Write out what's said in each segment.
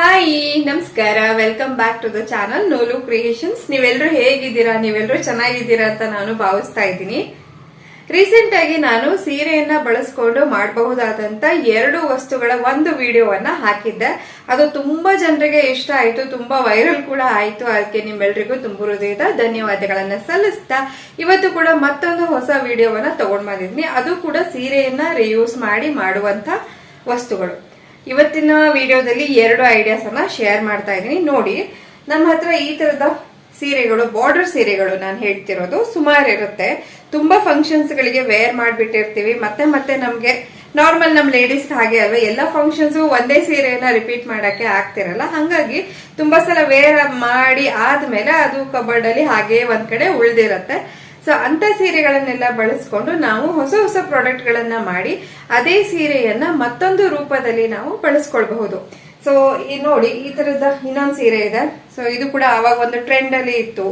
Hi ನಮಸ್ಕಾರ. Welcome back to the channel Nolu creations ನೀವೆಲ್ಲರೂ ಹೇಗಿದ್ದೀರಾ? ನೀವೆಲ್ಲರೂ ಚೆನ್ನಾಗಿದ್ದೀರಾ ಅಂತ ನಾನು ಭಾವಿಸ್ತಾ ಇದ್ದೀನಿ. ರೀಸೆಂಟ್ ಆಗಿ ನಾನು ಸೀರೆಯನ್ನ ಬಳಸ್ಕೊಂಡು ಮಾಡಬಹುದಾದಂತ ಎರಡು ವಸ್ತುಗಳ ಒಂದು ವಿಡಿಯೋವನ್ನ ಹಾಕಿದ್ದೆ. ಅದು ತುಂಬಾ ಜನರಿಗೆ ಇಷ್ಟ ಆಯ್ತು, ತುಂಬಾ ವೈರಲ್ ಕೂಡ ಆಯ್ತು. ಅದಕ್ಕೆ ನಿಮ್ಮೆಲ್ರಿಗೂ ತುಂಬ ಹೃದಯದ ಧನ್ಯವಾದಗಳನ್ನ ಸಲ್ಲಿಸ್ತಾ ಇವತ್ತು ಕೂಡ ಮತ್ತೊಂದು ಹೊಸ ವಿಡಿಯೋವನ್ನ ತಗೊಂಡ್ ಬಂದಿದ್ದೀನಿ. ಅದು ಕೂಡ ಸೀರೆಯನ್ನ ರಿಯೂಸ್ ಮಾಡಿ ಮಾಡುವಂತ ವಸ್ತುಗಳು. ಇವತ್ತಿನ ವಿಡಿಯೋದಲ್ಲಿ ಎರಡು ಐಡಿಯಾಸ್ ಅನ್ನ ಶೇರ್ ಮಾಡ್ತಾ ಇದ್ದೀನಿ. ನೋಡಿ, ನಮ್ಮ ಹತ್ರ ಈ ತರದ ಸೀರೆಗಳು ಬಾರ್ಡರ್ ಸೀರೆಗಳು ನಾನು ಹೇಳ್ತಿರೋದು ಸುಮಾರು ಇರುತ್ತೆ. ತುಂಬಾ ಫಂಕ್ಷನ್ಸ್ ಗಳಿಗೆ ವೇರ್ ಮಾಡಿಬಿಟ್ಟಿರ್ತೀವಿ. ಮತ್ತೆ ಮತ್ತೆ ನಮ್ಗೆ ನಾರ್ಮಲ್ ನಮ್ ಲೇಡೀಸ್ ಹಾಗೆ ಅಲ್ವಾ, ಎಲ್ಲ ಫಂಕ್ಷನ್ಸ್ ಒಂದೇ ಸೀರೆಯನ್ನ ರಿಪೀಟ್ ಮಾಡಕ್ಕೆ ಆಗ್ತಿರಲ್ಲ. ಹಂಗಾಗಿ ತುಂಬಾ ಸಲ ವೇರ್ ಮಾಡಿ ಆದ್ಮೇಲೆ ಅದು ಕಬರ್ಡ್ ಅಲ್ಲಿ ಹಾಗೆ ಒಂದ್ ಕಡೆ ಉಳ್ದಿರತ್ತೆ. ಸೊ ಅಂತ ಸೀರೆಗಳನ್ನೆಲ್ಲ ಬಳಸ್ಕೊಂಡು ನಾವು ಹೊಸ ಹೊಸ ಪ್ರಾಡಕ್ಟ್ ಗಳನ್ನ ಮಾಡಿ ಅದೇ ಸೀರೆಯನ್ನ ಮತ್ತೊಂದು ರೂಪದಲ್ಲಿ ನಾವು ಬಳಸ್ಕೊಳ್ಬಹುದು. ಸೊ ಈ ನೋಡಿ, ಈ ತರದ ಇನ್ನೊಂದು ಸೀರೆ ಇದೆ. ಸೊ ಇದು ಕೂಡ ಆವಾಗ ಒಂದು ಟ್ರೆಂಡ್ ಅಲ್ಲಿ ಇತ್ತು.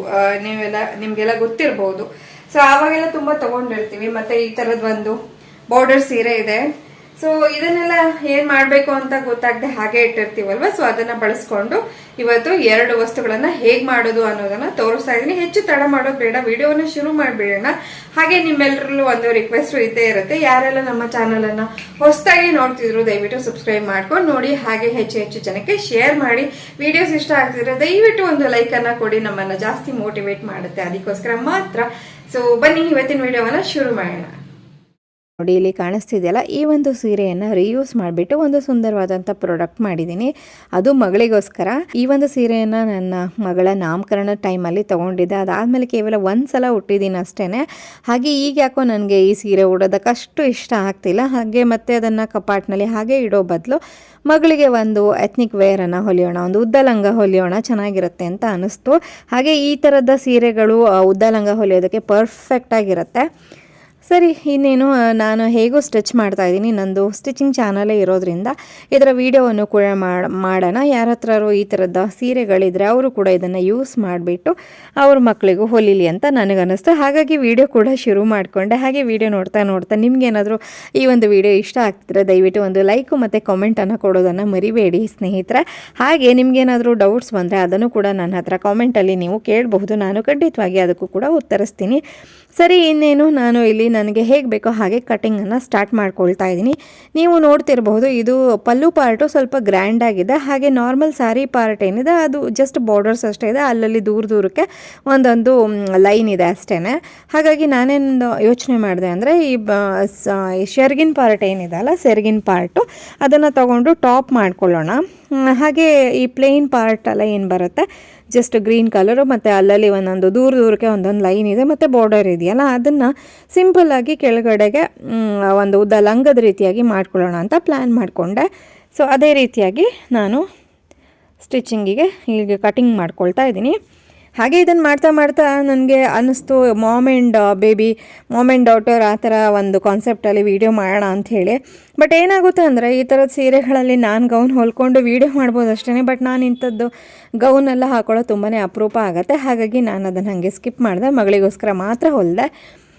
ನೀವೆಲ್ಲ, ನಿಮ್ಗೆಲ್ಲ ಗೊತ್ತಿರಬಹುದು ಸೊ ಆವಾಗೆಲ್ಲ ತುಂಬಾ ತಗೊಂಡಿರ್ತೀವಿ. ಮತ್ತೆ ಈ ತರದ ಒಂದು ಬಾರ್ಡರ್ ಸೀರೆ ಇದೆ. ಸೊ ಇದನ್ನೆಲ್ಲ ಏನ್ ಮಾಡ್ಬೇಕು ಅಂತ ಗೊತ್ತಾಗದೆ ಹಾಗೆ ಇಟ್ಟಿರ್ತೀವಲ್ವಾ? ಸೊ ಅದನ್ನ ಬಳಸ್ಕೊಂಡು ಇವತ್ತು ಎರಡು ವಸ್ತುಗಳನ್ನ ಹೇಗ್ ಮಾಡೋದು ಅನ್ನೋದನ್ನ ತೋರಿಸ್ತಾ ಇದೀನಿ ಹೆಚ್ಚು ತಡ ಮಾಡೋದು ಬೇಡ, ವಿಡಿಯೋನ ಶುರು ಮಾಡ್ಬಿಡೋಣ. ಹಾಗೆ ನಿಮ್ಮೆಲ್ಲರಲ್ಲೂ ಒಂದು ರಿಕ್ವೆಸ್ಟ್ ಇದ್ದೇ ಇರುತ್ತೆ. ಯಾರೆಲ್ಲ ನಮ್ಮ ಚಾನಲ್ ಅನ್ನ ಹೊಸದಾಗಿ ನೋಡ್ತಿದ್ರು, ದಯವಿಟ್ಟು ಸಬ್ಸ್ಕ್ರೈಬ್ ಮಾಡ್ಕೊಂಡು ನೋಡಿ. ಹಾಗೆ ಹೆಚ್ಚು ಹೆಚ್ಚು ಜನಕ್ಕೆ ಶೇರ್ ಮಾಡಿ. ವಿಡಿಯೋಸ್ ಇಷ್ಟ ಆಗ್ತಿದ್ರೆ ದಯವಿಟ್ಟು ಒಂದು ಲೈಕ್ ಅನ್ನ ಕೊಡಿ. ನಮ್ಮನ್ನ ಜಾಸ್ತಿ ಮೋಟಿವೇಟ್ ಮಾಡುತ್ತೆ. ಅದಕ್ಕೋಸ್ಕರ ಮಾತ್ರ. ಸೊ ಬನ್ನಿ, ಇವತ್ತಿನ ವಿಡಿಯೋವನ್ನ ಶುರು ಮಾಡೋಣ. ನೋಡಿ ಇಲ್ಲಿ ಕಾಣಿಸ್ತಿದೆಯಲ್ಲ, ಈ ಒಂದು ಸೀರೆಯನ್ನು ರಿಯೂಸ್ ಮಾಡಿಬಿಟ್ಟು ಒಂದು ಸುಂದರವಾದಂಥ ಪ್ರಾಡಕ್ಟ್ ಮಾಡಿದ್ದೀನಿ. ಅದು ಮಗಳಿಗೋಸ್ಕರ. ಈ ಒಂದು ಸೀರೆಯನ್ನು ನನ್ನ ಮಗಳ ನಾಮಕರಣ ಟೈಮಲ್ಲಿ ತೊಗೊಂಡಿದ್ದೆ. ಅದಾದಮೇಲೆ ಕೇವಲ ಒಂದು ಸಲ ಹುಟ್ಟಿದ್ದೀನಿ ಅಷ್ಟೇ ಹಾಗೆ ಈಗ ಯಾಕೋ ನನಗೆ ಈ ಸೀರೆ ಉಡೋದಕ್ಕೆ ಅಷ್ಟು ಇಷ್ಟ ಆಗ್ತಿಲ್ಲ. ಹಾಗೆ ಮತ್ತೆ ಅದನ್ನು ಕಪಾಟ್ನಲ್ಲಿ ಹಾಗೆ ಇಡೋ ಬದಲು ಮಗಳಿಗೆ ಒಂದು ಎತ್ನಿಕ್ ವೇರನ್ನು ಹೊಲಿಯೋಣ, ಒಂದು ಉದ್ದ ಲಂಗ ಹೊಲಿಯೋಣ ಚೆನ್ನಾಗಿರುತ್ತೆ ಅಂತ ಅನಿಸ್ತು. ಹಾಗೆ ಈ ಥರದ ಸೀರೆಗಳು ಉದ್ದಲಂಗ ಉದ್ದ ಲಂಗ ಹೊಲಿಯೋದಕ್ಕೆ ಪರ್ಫೆಕ್ಟಾಗಿರುತ್ತೆ ಸರಿ, ಇನ್ನೇನು ನಾನು ಹೇಗೂ ಸ್ಟಿಚ್ ಮಾಡ್ತಾ ಇದ್ದೀನಿ. ನಂದು ಸ್ಟಿಚಿಂಗ್ ಚಾನಲೇ ಇರೋದ್ರಿಂದ ಇದರ ವಿಡಿಯೋವನ್ನು ಕೂಡ ಮಾಡ್- ಮಾಡೋಣ. ಯಾರ ಹತ್ರರೂ ಈ ಥರದ ಸೀರೆಗಳಿದ್ರೆ ಅವರು ಕೂಡ ಇದನ್ನು ಯೂಸ್ ಮಾಡಿಬಿಟ್ಟು ಅವ್ರ ಮಕ್ಕಳಿಗೂ ಹೊಲಿಲಿ ಅಂತ ನನಗನ್ನಿಸ್ತು. ಹಾಗಾಗಿ ವಿಡಿಯೋ ಕೂಡ ಶುರು ಮಾಡಿಕೊಂಡೆ. ಹಾಗೆ ವಿಡಿಯೋ ನೋಡ್ತಾ ನೋಡ್ತಾ ನಿಮಗೇನಾದರೂ ಈ ಒಂದು ವಿಡಿಯೋ ಇಷ್ಟ ಆಗ್ತಿದ್ರೆ ದಯವಿಟ್ಟು ಒಂದು ಲೈಕು ಮತ್ತು ಕಾಮೆಂಟನ್ನು ಕೊಡೋದನ್ನು ಮರಿಬೇಡಿ, ಸ್ನೇಹಿತರೆ. ಹಾಗೆ ನಿಮಗೇನಾದರೂ ಡೌಟ್ಸ್ ಬಂದರೆ ಅದನ್ನು ಕೂಡ ನನ್ನ ಹತ್ರ ಕಾಮೆಂಟಲ್ಲಿ ನೀವು ಕೇಳಬಹುದು. ನಾನು ಖಂಡಿತವಾಗಿ ಅದಕ್ಕೂ ಕೂಡ ಉತ್ತರಿಸ್ತೀನಿ. ಸರಿ, ಇನ್ನೇನು, ನಾನು ಇಲ್ಲಿ ನನಗೆ ಹೇಗೆ ಬೇಕೋ ಹಾಗೆ ಕಟಿಂಗನ್ನು ಸ್ಟಾರ್ಟ್ ಮಾಡ್ಕೊಳ್ತಾ ಇದ್ದೀನಿ. ನೀವು ನೋಡ್ತಿರಬಹುದು ಇದು ಪಲ್ಲು ಪಾರ್ಟು ಸ್ವಲ್ಪ ಗ್ರ್ಯಾಂಡ್ ಆಗಿದೆ. ಹಾಗೆ ನಾರ್ಮಲ್ ಸ್ಯಾರಿ ಪಾರ್ಟ್ ಏನಿದೆ, ಅದು ಜಸ್ಟ್ ಬಾರ್ಡರ್ಸ್ ಅಷ್ಟೇ ಇದೆ. ಅಲ್ಲಲ್ಲಿ ದೂರ ದೂರಕ್ಕೆ ಒಂದೊಂದು ಲೈನ್ ಇದೆ ಅಷ್ಟೇ ಹಾಗಾಗಿ ನಾನೇನು ಯೋಚನೆ ಮಾಡಿದೆ ಅಂದರೆ ಈ ಶೆರ್ಗಿನ್ ಪಾರ್ಟ್ ಏನಿದೆ ಅಲ್ಲ ಸೆರ್ಗಿನ್ ಪಾರ್ಟು ಅದನ್ನು ತಗೊಂಡು ಟಾಪ್ ಮಾಡ್ಕೊಳ್ಳೋಣ. ಹಾಗೆ ಈ ಪ್ಲೇನ್ ಪಾರ್ಟ್ ಎಲ್ಲ ಏನು ಬರುತ್ತೆ? ಜಸ್ಟ್ ಗ್ರೀನ್ ಕಲರು ಮತ್ತು ಅಲ್ಲಲ್ಲಿ ಒಂದೊಂದು ದೂರ ದೂರಕ್ಕೆ ಒಂದೊಂದು ಲೈನ್ ಇದೆ, ಮತ್ತು ಬಾರ್ಡರ್ ಇದೆಯಲ್ಲ, ಅದನ್ನು ಸಿಂಪಲ್ಲಾಗಿ ಕೆಳಗಡೆಗೆ ಒಂದು ಉದ್ದ ಲಂಗದ ರೀತಿಯಾಗಿ ಮಾಡ್ಕೊಳ್ಳೋಣ ಅಂತ ಪ್ಲ್ಯಾನ್ ಮಾಡಿಕೊಂಡೆ. ಸೊ ಅದೇ ರೀತಿಯಾಗಿ ನಾನು ಸ್ಟಿಚಿಂಗಿಗೆ ಈಗ ಕಟಿಂಗ್ ಮಾಡ್ಕೊಳ್ತಾ ಇದ್ದೀನಿ. ಹಾಗೆ ಇದನ್ನು ಮಾಡ್ತಾ ಮಾಡ್ತಾ ನನಗೆ ಅನ್ನಿಸ್ತು mom and baby mom and daughter ಆ ಥರ ಒಂದು ಕಾನ್ಸೆಪ್ಟಲ್ಲಿ ವೀಡಿಯೋ ಮಾಡೋಣ ಅಂಥೇಳಿ ಬಟ್ ಏನಾಗುತ್ತೆ ಅಂದರೆ, ಈ ಥರದ ಸೀರೆಗಳಲ್ಲಿ ನಾನು ಗೌನ್ ಹೊಲ್ಕೊಂಡು ವೀಡಿಯೋ ಮಾಡ್ಬೋದು ಅಷ್ಟೇ ಬಟ್ ನಾನು ಇಂಥದ್ದು ಗೌನೆಲ್ಲ ಹಾಕೊಳ್ಳೋದು ತುಂಬಾ ಅಪರೂಪ ಆಗುತ್ತೆ. ಹಾಗಾಗಿ ನಾನು ಅದನ್ನು ಹಾಗೆ ಸ್ಕಿಪ್ ಮಾಡಿದೆ. ಮಗಳಿಗೋಸ್ಕರ ಮಾತ್ರ ಹೊಲಿದೆ.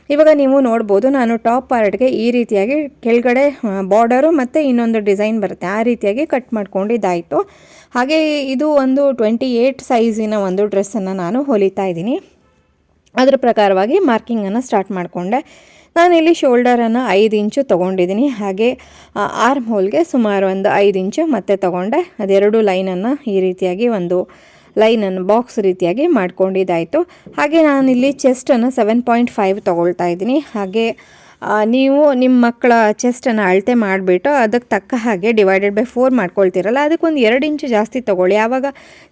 ಇವಾಗ ನೀವು ನೋಡ್ಬೋದು, ನಾನು ಟಾಪ್ ಪಾರ್ಟ್ಗೆ ಈ ರೀತಿಯಾಗಿ ಕೆಳಗಡೆ ಬಾರ್ಡರು ಮತ್ತು ಇನ್ನೊಂದು ಡಿಸೈನ್ ಬರುತ್ತೆ. ಆ ರೀತಿಯಾಗಿ ಕಟ್ ಮಾಡ್ಕೊಂಡಿದ್ದಾಯಿತು ಹಾಗೆ ಇದು ಒಂದು ಟ್ವೆಂಟಿ ಏಯ್ಟ್ ಸೈಜಿನ ಒಂದು ಡ್ರೆಸ್ಸನ್ನು ನಾನು ಹೊಲಿತಾ ಇದ್ದೀನಿ. ಅದರ ಪ್ರಕಾರವಾಗಿ ಮಾರ್ಕಿಂಗನ್ನು ಸ್ಟಾರ್ಟ್ ಮಾಡಿಕೊಂಡೆ. ನಾನಿಲ್ಲಿ ಶೋಲ್ಡರನ್ನು ಐದು ಇಂಚು ತೊಗೊಂಡಿದ್ದೀನಿ. ಹಾಗೆ ಆರ್ಮ್ ಹೋಲ್ಗೆ ಸುಮಾರು ಒಂದು ಐದು ಇಂಚು ಮತ್ತೆ ತೊಗೊಂಡೆ. ಅದೆರಡು ಲೈನನ್ನು ಈ ರೀತಿಯಾಗಿ ಒಂದು ಲೈನನ್ನು ಬಾಕ್ಸ್ ರೀತಿಯಾಗಿ ಮಾಡ್ಕೊಂಡಿದ್ದಾಯಿತು. ಹಾಗೆ ನಾನಿಲ್ಲಿ ಚೆಸ್ಟನ್ನು ಸೆವೆನ್ ಪಾಯಿಂಟ್ ಫೈವ್ ತೊಗೊಳ್ತಾ ಇದ್ದೀನಿ. ಹಾಗೆ ನೀವು ನಿಮ್ಮ ಮಕ್ಕಳ ಚೆಸ್ಟನ್ನು ಅಳತೆ ಮಾಡಿಬಿಟ್ಟು ಅದಕ್ಕೆ ತಕ್ಕ ಹಾಗೆ ಡಿವೈಡೆಡ್ ಬೈ ಫೋರ್ ಮಾಡ್ಕೊಳ್ತೀರಲ್ಲ, ಅದಕ್ಕೊಂದು ಎರಡು ಇಂಚು ಜಾಸ್ತಿ ತೊಗೊಳ್ಳಿ. ಆವಾಗ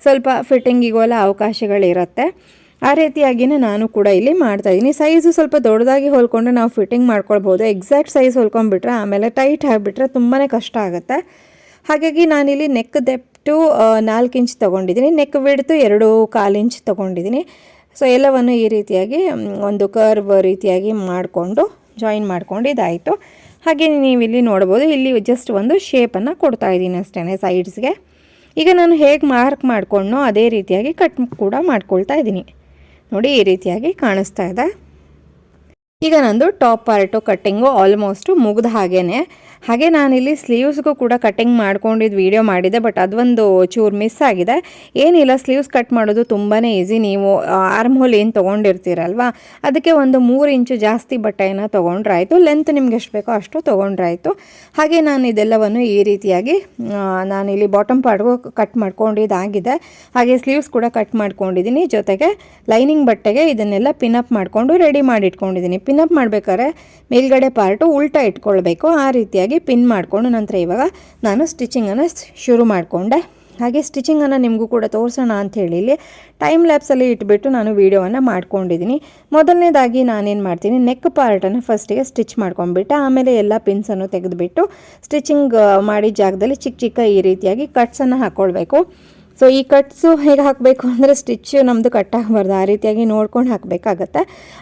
ಸ್ವಲ್ಪ ಫಿಟ್ಟಿಂಗಿಗೂ ಎಲ್ಲ ಅವಕಾಶಗಳಿರುತ್ತೆ. ಆ ರೀತಿಯಾಗಿಯೇ ನಾನು ಕೂಡ ಇಲ್ಲಿ ಮಾಡ್ತಾ ಇದ್ದೀನಿ ಸೈಜು ಸ್ವಲ್ಪ ದೊಡ್ಡದಾಗಿ ಹೊಲ್ಕೊಂಡು ನಾವು ಫಿಟ್ಟಿಂಗ್ ಮಾಡ್ಕೊಳ್ಬೋದು. ಎಕ್ಸಾಕ್ಟ್ ಸೈಜ್ ಹೊಲ್ಕೊಂಡ್ಬಿಟ್ರೆ ಆಮೇಲೆ ಟೈಟ್ ಆಗಿಬಿಟ್ರೆ ತುಂಬಾ ಕಷ್ಟ ಆಗುತ್ತೆ. ಹಾಗಾಗಿ ನಾನಿಲ್ಲಿ ನೆಕ್ ದೆಪ್ಟು ನಾಲ್ಕು ಇಂಚ್ ತೊಗೊಂಡಿದ್ದೀನಿ ನೆಕ್ ಬಿಡ್ತು ಎರಡು ಕಾಲು ಇಂಚ್ ತೊಗೊಂಡಿದ್ದೀನಿ ಸೊ ಎಲ್ಲವನ್ನು ಈ ರೀತಿಯಾಗಿ ಒಂದು ಕರ್ವ್ ರೀತಿಯಾಗಿ ಮಾಡಿಕೊಂಡು ಜಾಯಿನ್ ಮಾಡ್ಕೊಂಡಿದ್ದಾಯಿತು. ಹಾಗೆ ನೀವಿಲ್ಲಿ ನೋಡ್ಬೋದು, ಇಲ್ಲಿ ಜಸ್ಟ್ ಒಂದು ಶೇಪನ್ನು ಕೊಡ್ತಾ ಇದ್ದೀನಿ ಅಷ್ಟೇ ಸೈಡ್ಸ್ಗೆ ಈಗ ನಾನು ಹೇಗೆ ಮಾರ್ಕ್ ಮಾಡಿಕೊಂಡು ಅದೇ ರೀತಿಯಾಗಿ ಕಟ್ ಕೂಡ ಮಾಡ್ಕೊಳ್ತಾ ಇದ್ದೀನಿ. ನೋಡಿ, ಈ ರೀತಿಯಾಗಿ ಕಾಣಿಸ್ತಾ ಇದೆ. ಈಗ ನಂದು ಟಾಪ್ ಪಾರ್ಟು ಕಟ್ಟಿಂಗು ಆಲ್ಮೋಸ್ಟು ಮುಗ್ದ ಹಾಗೇನೆ. ಹಾಗೆ ನಾನಿಲ್ಲಿ ಸ್ಲೀವ್ಸ್ಗೂ ಕೂಡ ಕಟ್ಟಿಂಗ್ ಮಾಡ್ಕೊಂಡಿದ್ದು ವಿಡಿಯೋ ಮಾಡಿದೆ ಬಟ್ ಅದೊಂದು ಚೂರು ಮಿಸ್ ಆಗಿದೆ. ಏನಿಲ್ಲ ಸ್ಲೀವ್ಸ್ ಕಟ್ ಮಾಡೋದು ತುಂಬಾ ಈಸಿ ನೀವು ಆರ್ಮ್ ಹೋಲ್ ಏನು ತೊಗೊಂಡಿರ್ತೀರಲ್ವಾ? ಅದಕ್ಕೆ ಒಂದು ಮೂರು ಇಂಚು ಜಾಸ್ತಿ ಬಟ್ಟೆಯನ್ನು ತೊಗೊಂಡ್ರಾಯಿತು. ಲೆಂತ್ ನಿಮ್ಗೆ ಎಷ್ಟು ಬೇಕೋ ಅಷ್ಟು ತೊಗೊಂಡ್ರಾಯಿತು. ಹಾಗೆ ನಾನು ಇದೆಲ್ಲವನ್ನು ಈ ರೀತಿಯಾಗಿ ನಾನಿಲ್ಲಿ ಬಾಟಮ್ ಪಾರ್ಟ್ಗೂ ಕಟ್ ಮಾಡ್ಕೊಂಡಿದ್ದಾಗಿದೆ. ಹಾಗೆ ಸ್ಲೀವ್ಸ್ ಕೂಡ ಕಟ್ ಮಾಡ್ಕೊಂಡಿದ್ದೀನಿ. ಜೊತೆಗೆ ಲೈನಿಂಗ್ ಬಟ್ಟೆಗೆ ಇದನ್ನೆಲ್ಲ ಪಿನಪ್ ಮಾಡಿಕೊಂಡು ರೆಡಿ ಮಾಡಿ ಇಟ್ಕೊಂಡಿದ್ದೀನಿ ಪಿನಪ್ ಮಾಡಬೇಕಾದ್ರೆ ಮೇಲ್ಗಡೆ ಪಾರ್ಟು ಉಲ್ಟಾ ಇಟ್ಕೊಳ್ಬೇಕು. ಆ ರೀತಿಯಾಗಿ ಪಿನ್ ಮಾಡಿಕೊಂಡು ನಂತರ ಇವಾಗ ನಾನು ಸ್ಟಿಚಿಂಗನ್ನು ಶುರು ಮಾಡಿಕೊಂಡೆ. ಹಾಗೆ ಸ್ಟಿಚಿಂಗನ್ನು ನಿಮಗೂ ಕೂಡ ತೋರಿಸೋಣ ಅಂತ ಹೇಳಿ ಇಲ್ಲಿ ಟೈಮ್ ಲ್ಯಾಬ್ಸಲ್ಲಿ ಇಟ್ಬಿಟ್ಟು ನಾನು ವೀಡಿಯೋವನ್ನು ಮಾಡ್ಕೊಂಡಿದ್ದೀನಿ. ಮೊದಲನೇದಾಗಿ ನಾನೇನು ಮಾಡ್ತೀನಿ, ನೆಕ್ ಪಾರ್ಟನ್ನು ಫಸ್ಟಿಗೆ ಸ್ಟಿಚ್ ಮಾಡ್ಕೊಂಡ್ಬಿಟ್ಟು ಆಮೇಲೆ ಎಲ್ಲ ಪಿನ್ಸನ್ನು ತೆಗೆದುಬಿಟ್ಟು ಸ್ಟಿಚಿಂಗ್ ಮಾಡಿದ ಜಾಗದಲ್ಲಿ ಚಿಕ್ಕ ಚಿಕ್ಕ ಈ ರೀತಿಯಾಗಿ ಕಟ್ಸನ್ನು ಹಾಕ್ಕೊಳ್ಬೇಕು ಸೊ ಈ ಕಟ್ಸು ಹೇಗೆ ಹಾಕಬೇಕು ಅಂದರೆ ಸ್ಟಿಚ್ ನಮ್ಮದು ಕಟ್ ಆಗಬಾರ್ದು ಆ ರೀತಿಯಾಗಿ ನೋಡ್ಕೊಂಡು ಹಾಕಬೇಕಾಗತ್ತೆ.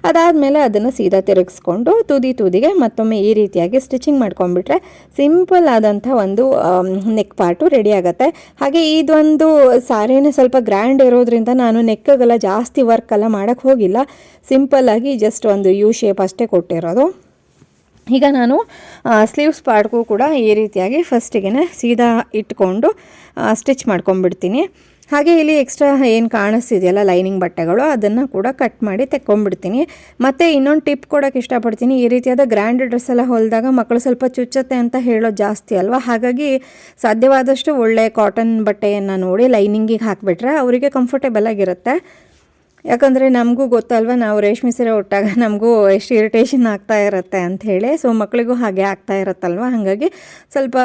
ಅದಾದಮೇಲೆ ಅದನ್ನು ಸೀದಾ ತಿರುಗಿಸ್ಕೊಂಡು ತುದಿ ತುದಿಗೆ ಮತ್ತೊಮ್ಮೆ ಈ ರೀತಿಯಾಗಿ ಸ್ಟಿಚಿಂಗ್ ಮಾಡ್ಕೊಂಡ್ಬಿಟ್ರೆ ಸಿಂಪಲ್ ಆದಂಥ ಒಂದು ನೆಕ್ ಪಾರ್ಟು ರೆಡಿ ಆಗುತ್ತೆ. ಹಾಗೆ ಇದೊಂದು ಸಾರಿನೇ ಸ್ವಲ್ಪ ಗ್ರ್ಯಾಂಡ್ ಇರೋದ್ರಿಂದ ನಾನು ನೆಕ್ಗೆಲ್ಲ ಜಾಸ್ತಿ ವರ್ಕ್ ಎಲ್ಲ ಮಾಡೋಕ್ಕೆ ಹೋಗಿಲ್ಲ. ಸಿಂಪಲ್ಲಾಗಿ ಜಸ್ಟ್ ಒಂದು ಯು ಶೇಪ್ ಅಷ್ಟೇ ಕೊಟ್ಟಿರೋದು. ಈಗ ನಾನು ಸ್ಲೀವ್ಸ್ ಪಾರ್ಟ್ಗೂ ಕೂಡ ಈ ರೀತಿಯಾಗಿ ಫಸ್ಟಿಗೆ ಸೀದಾ ಇಟ್ಕೊಂಡು ಸ್ಟಿಚ್ ಮಾಡ್ಕೊಂಬಿಡ್ತೀನಿ ಹಾಗೆ ಇಲ್ಲಿ ಎಕ್ಸ್ಟ್ರಾ ಏನು ಕಾಣಿಸ್ತಿದೆಯಲ್ಲ ಲೈನಿಂಗ್ ಬಟ್ಟೆಗಳು, ಅದನ್ನು ಕೂಡ ಕಟ್ ಮಾಡಿ ತೆಕ್ಕೊಂಡ್ಬಿಡ್ತೀನಿ. ಮತ್ತು ಇನ್ನೊಂದು ಟಿಪ್ ಕೊಡೋಕ್ಕೆ ಇಷ್ಟಪಡ್ತೀನಿ, ಈ ರೀತಿಯಾದ ಗ್ರ್ಯಾಂಡ್ ಡ್ರೆಸ್ ಎಲ್ಲ ಹೊಲಿದಾಗ ಮಕ್ಕಳು ಸ್ವಲ್ಪ ಚುಚ್ಚತ್ತೆ ಅಂತ ಹೇಳೋದು ಜಾಸ್ತಿ ಅಲ್ವಾ? ಹಾಗಾಗಿ ಸಾಧ್ಯವಾದಷ್ಟು ಒಳ್ಳೆ ಕಾಟನ್ ಬಟ್ಟೆಯನ್ನು ನೋಡಿ ಲೈನಿಂಗಿಗೆ ಹಾಕಿಬಿಟ್ರೆ ಅವರಿಗೆ ಕಂಫರ್ಟೇಬಲ್ ಆಗಿರುತ್ತೆ. ಯಾಕಂದರೆ ನಮಗೂ ಗೊತ್ತಲ್ವ, ನಾವು ರೇಷ್ಮೆ ಸೀರೆ ಉಟ್ಟಾಗ ನಮಗೂ ಎಷ್ಟು ಇರಿಟೇಷನ್ ಆಗ್ತಾ ಇರುತ್ತೆ ಹೇಳಿ ಸೊ ಮಕ್ಕಳಿಗೂ ಹಾಗೆ ಆಗ್ತಾ ಇರುತ್ತಲ್ವ? ಹಾಗಾಗಿ ಸ್ವಲ್ಪ